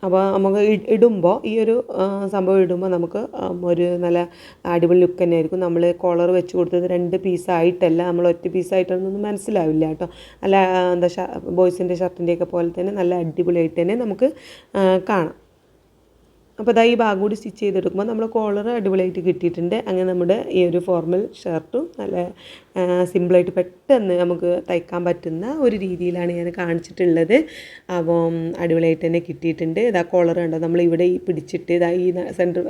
അപ്പോൾ നമുക്ക് ഇടുമ്പോൾ ഈ ഒരു സംഭവം ഇടുമ്പോൾ നമുക്ക് ഒരു നല്ല അടിപൊളി ലുക്ക് തന്നെ ആയിരിക്കും നമ്മൾ കോളർ വെച്ച് കൊടുത്തത് രണ്ട് പീസായിട്ടല്ല നമ്മൾ ഒറ്റ പീസായിട്ടൊന്നും മനസ്സിലാവില്ല കേട്ടോ. അല്ല എന്താ ബോയ്സിന്റെ ഷർട്ടിന്റെയൊക്കെ പോലെ തന്നെ നല്ല അടിപൊളിയായിട്ട് തന്നെ നമുക്ക് കാണാം. അപ്പോൾ ഇതാ ഈ ഭാഗം കൂടി സ്റ്റിച്ച് ചെയ്തെടുക്കുമ്പോൾ നമ്മൾ കോളർ അടിപൊളിയായിട്ട് കിട്ടിയിട്ടുണ്ട്. അങ്ങനെ നമ്മുടെ ഈ ഒരു ഫോർമൽ ഷർട്ടും നല്ല സിമ്പിളായിട്ട് പെട്ടെന്ന് നമുക്ക് തയ്ക്കാൻ പറ്റുന്ന ഒരു രീതിയിലാണ് ഞാൻ കാണിച്ചിട്ടുള്ളത്. അപ്പോൾ അടിപൊളിയായിട്ട് തന്നെ കിട്ടിയിട്ടുണ്ട്. ഇതാ കോളർ കണ്ടോ? നമ്മൾ ഇവിടെ ഈ പിടിച്ചിട്ട് ഇതാ ഈ സെന്റർ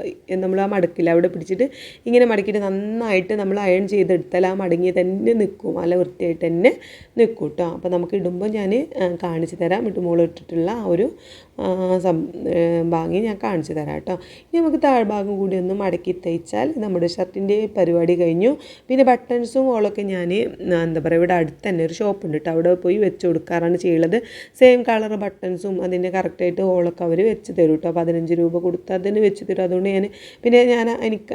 നമ്മൾ ആ മടക്കില്ല അവിടെ പിടിച്ചിട്ട് ഇങ്ങനെ മടക്കിയിട്ട് നന്നായിട്ട് നമ്മൾ അയൺ ചെയ്തെടുത്താൽ ആ മടങ്ങി തന്നെ നിൽക്കും നല്ല വൃത്തിയായിട്ട് തന്നെ നിൽക്കും കേട്ടോ അപ്പോൾ നമുക്ക് ഇടുമ്പോൾ ഞാൻ കാണിച്ചു തരാം. ഇട്ട് ഇട്ടിട്ടുള്ള ആ ഒരു ഭംഗി ഞാൻ കാണിച്ചു തരാം കേട്ടോ. ഇനി നമുക്ക് താഴ്ഭാഗം കൂടി ഒന്ന് മടക്കി തയ്ച്ചാൽ നമ്മുടെ ഷർട്ടിന്റെ പരിപാടി കഴിഞ്ഞു. പിന്നെ ബട്ടൺസും ഓളൊക്കെ ഞാൻ എന്താ പറയുക ഇവിടെ അടുത്ത് തന്നെ ഒരു ഷോപ്പ് ഉണ്ട് കേട്ടോ. അവിടെ പോയി വെച്ച് കൊടുക്കാറാണ് ചെയ്യുള്ളത് സെയിം കളർ ബട്ടൺസും അതിന്റെ കറക്റ്റായിട്ട് ഓളൊക്കെ അവർ വെച്ച് തരും കേട്ടോ. പതിനഞ്ച് രൂപ കൊടുത്ത് അതിന് വെച്ച് തരും. അതുകൊണ്ട് ഞാൻ പിന്നെ ഞാൻ എനിക്ക്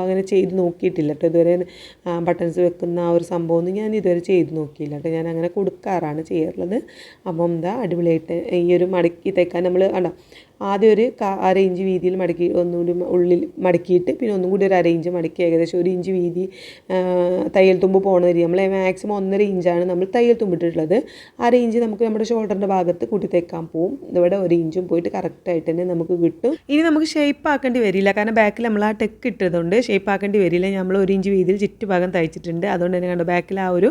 അങ്ങനെ ചെയ്ത് നോക്കിയിട്ടില്ല കേട്ടോ. ഇതുവരെ ബട്ടൺസ് വെക്കുന്ന ആ ഒരു സംഭവമൊന്നും ഞാൻ ഇതുവരെ ചെയ്ത് നോക്കിയില്ല കേട്ടോ. ഞാൻ അങ്ങനെ കൊടുക്കാറാണ് ചെയ്യാറുള്ളത്. അപ്പം എന്താ അടിപൊളിയായിട്ട് ഈ ഒരു മടക്കി തയ്ക്കാൻ നമ്മൾ കണ്ടോ? ആദ്യം ഒരു അര ഇഞ്ച് വീതിയിൽ മടക്കി ഒന്നുകൂടി ഉള്ളിൽ മടക്കിയിട്ട് പിന്നെ ഒന്നും കൂടി ഒരു അര ഇഞ്ച് മടക്കി ഏകദേശം ഒരു ഇഞ്ച് വീതി തയ്യൽ തുമ്പ് പോകണ രീതി നമ്മൾ മാക്സിമം ഒന്നര ഇഞ്ചാണ് നമ്മൾ തയ്യൽ തുമ്പിട്ടിട്ടുള്ളത് അര ഇഞ്ച് നമുക്ക് നമ്മുടെ ഷോൾഡറിന്റെ ഭാഗത്ത് കൂട്ടി തേക്കാൻ പോവും. ഇവിടെ ഒരു ഇഞ്ചും പോയിട്ട് കറക്റ്റായിട്ട് തന്നെ നമുക്ക് കിട്ടും. ഇനി നമുക്ക് ഷേപ്പ് ആക്കേണ്ടി വരില്ല. കാരണം ബാക്കിൽ നമ്മൾ ആ ടെക്ക് ഇട്ടതുകൊണ്ട് ഷേപ്പ് ആക്കേണ്ടി വരില്ല. നമ്മൾ ഒരു ഇഞ്ച് വീതിയിൽ ചുറ്റുഭാഗം തയ്ച്ചിട്ടുണ്ട്. അതുകൊണ്ട് തന്നെ കണ്ടു ബാക്കിൽ ആ ഒരു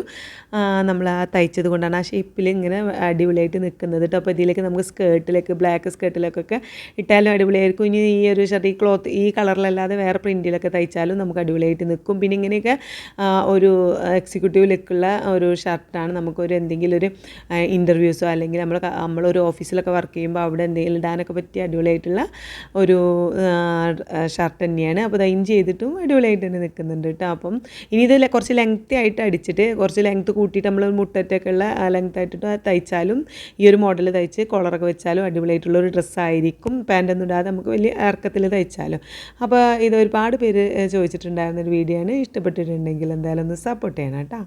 നമ്മൾ ആ തയ്ച്ചത് കൊണ്ടാണ് ആ ഷേപ്പിൽ ഇങ്ങനെ അടിപൊളിയായിട്ട് നിൽക്കുന്നത് കേട്ടോ അപ്പോൾ ഇതിലേക്ക് നമുക്ക് സ്കേർട്ടിലേക്ക് ബ്ലാക്ക് സ്കേർട്ടിലേക്കൊക്കെ ഇട്ടാലും അടിപൊളിയായിരിക്കും. ഇനി ഈ ഒരു ഷർട്ട് ഈ ക്ലോത്ത് ഈ കളറിലല്ലാതെ വേറെ പ്രിന്റിലൊക്കെ തയ്ച്ചാലും നമുക്ക് അടിപൊളിയായിട്ട് നിൽക്കും. പിന്നെ ഇങ്ങനെയൊക്കെ ഒരു എക്സിക്യൂട്ടീവ് ലുക്കുള്ള ഒരു ഷർട്ടാണ് നമുക്കൊരു എന്തെങ്കിലും ഒരു ഇന്റർവ്യൂസോ അല്ലെങ്കിൽ നമ്മൾ നമ്മളൊരു ഓഫീസിലൊക്കെ വർക്ക് ചെയ്യുമ്പോൾ അവിടെ എന്തെങ്കിലും ഇടാനൊക്കെ പറ്റിയ അടിപൊളിയായിട്ടുള്ള ഒരു ഷർട്ട് തന്നെയാണ്. അപ്പോൾ അത് ചെയ്തിട്ടും അടിപൊളിയായിട്ട് തന്നെ നിൽക്കുന്നുണ്ട് കേട്ടോ. അപ്പം ഇനി ഇത് കുറച്ച് ലെങ്ത്തി ആയിട്ട് അടിച്ചിട്ട് കുറച്ച് ലെങ്ത്ത് കൂട്ടിയിട്ട് നമ്മൾ മുട്ടറ്റൊക്കെ ഉള്ള ലെങ്ത് ആയിട്ട് തയ്ച്ചാലും ഈ ഒരു മോഡൽ തയ്ച്ച് കോളറൊക്കെ വെച്ചാലും അടിപൊളിയായിട്ടുള്ള ഒരു ഡ്രസ്സായിരിക്കും പാന്റൊന്നും ഇടാതെ നമുക്ക് വലിയ ഇറക്കത്തിൽ തയ്ച്ചാലും. അപ്പോൾ ഇത് ഒരുപാട് പേര് ചോദിച്ചിട്ടുണ്ടായിരുന്നൊരു വീഡിയോ ആണ്. ഇഷ്ടപ്പെട്ടിട്ടുണ്ടെങ്കിൽ എന്തായാലും ഒന്ന് സപ്പോർട്ട് ചെയ്യണം കേട്ടോ.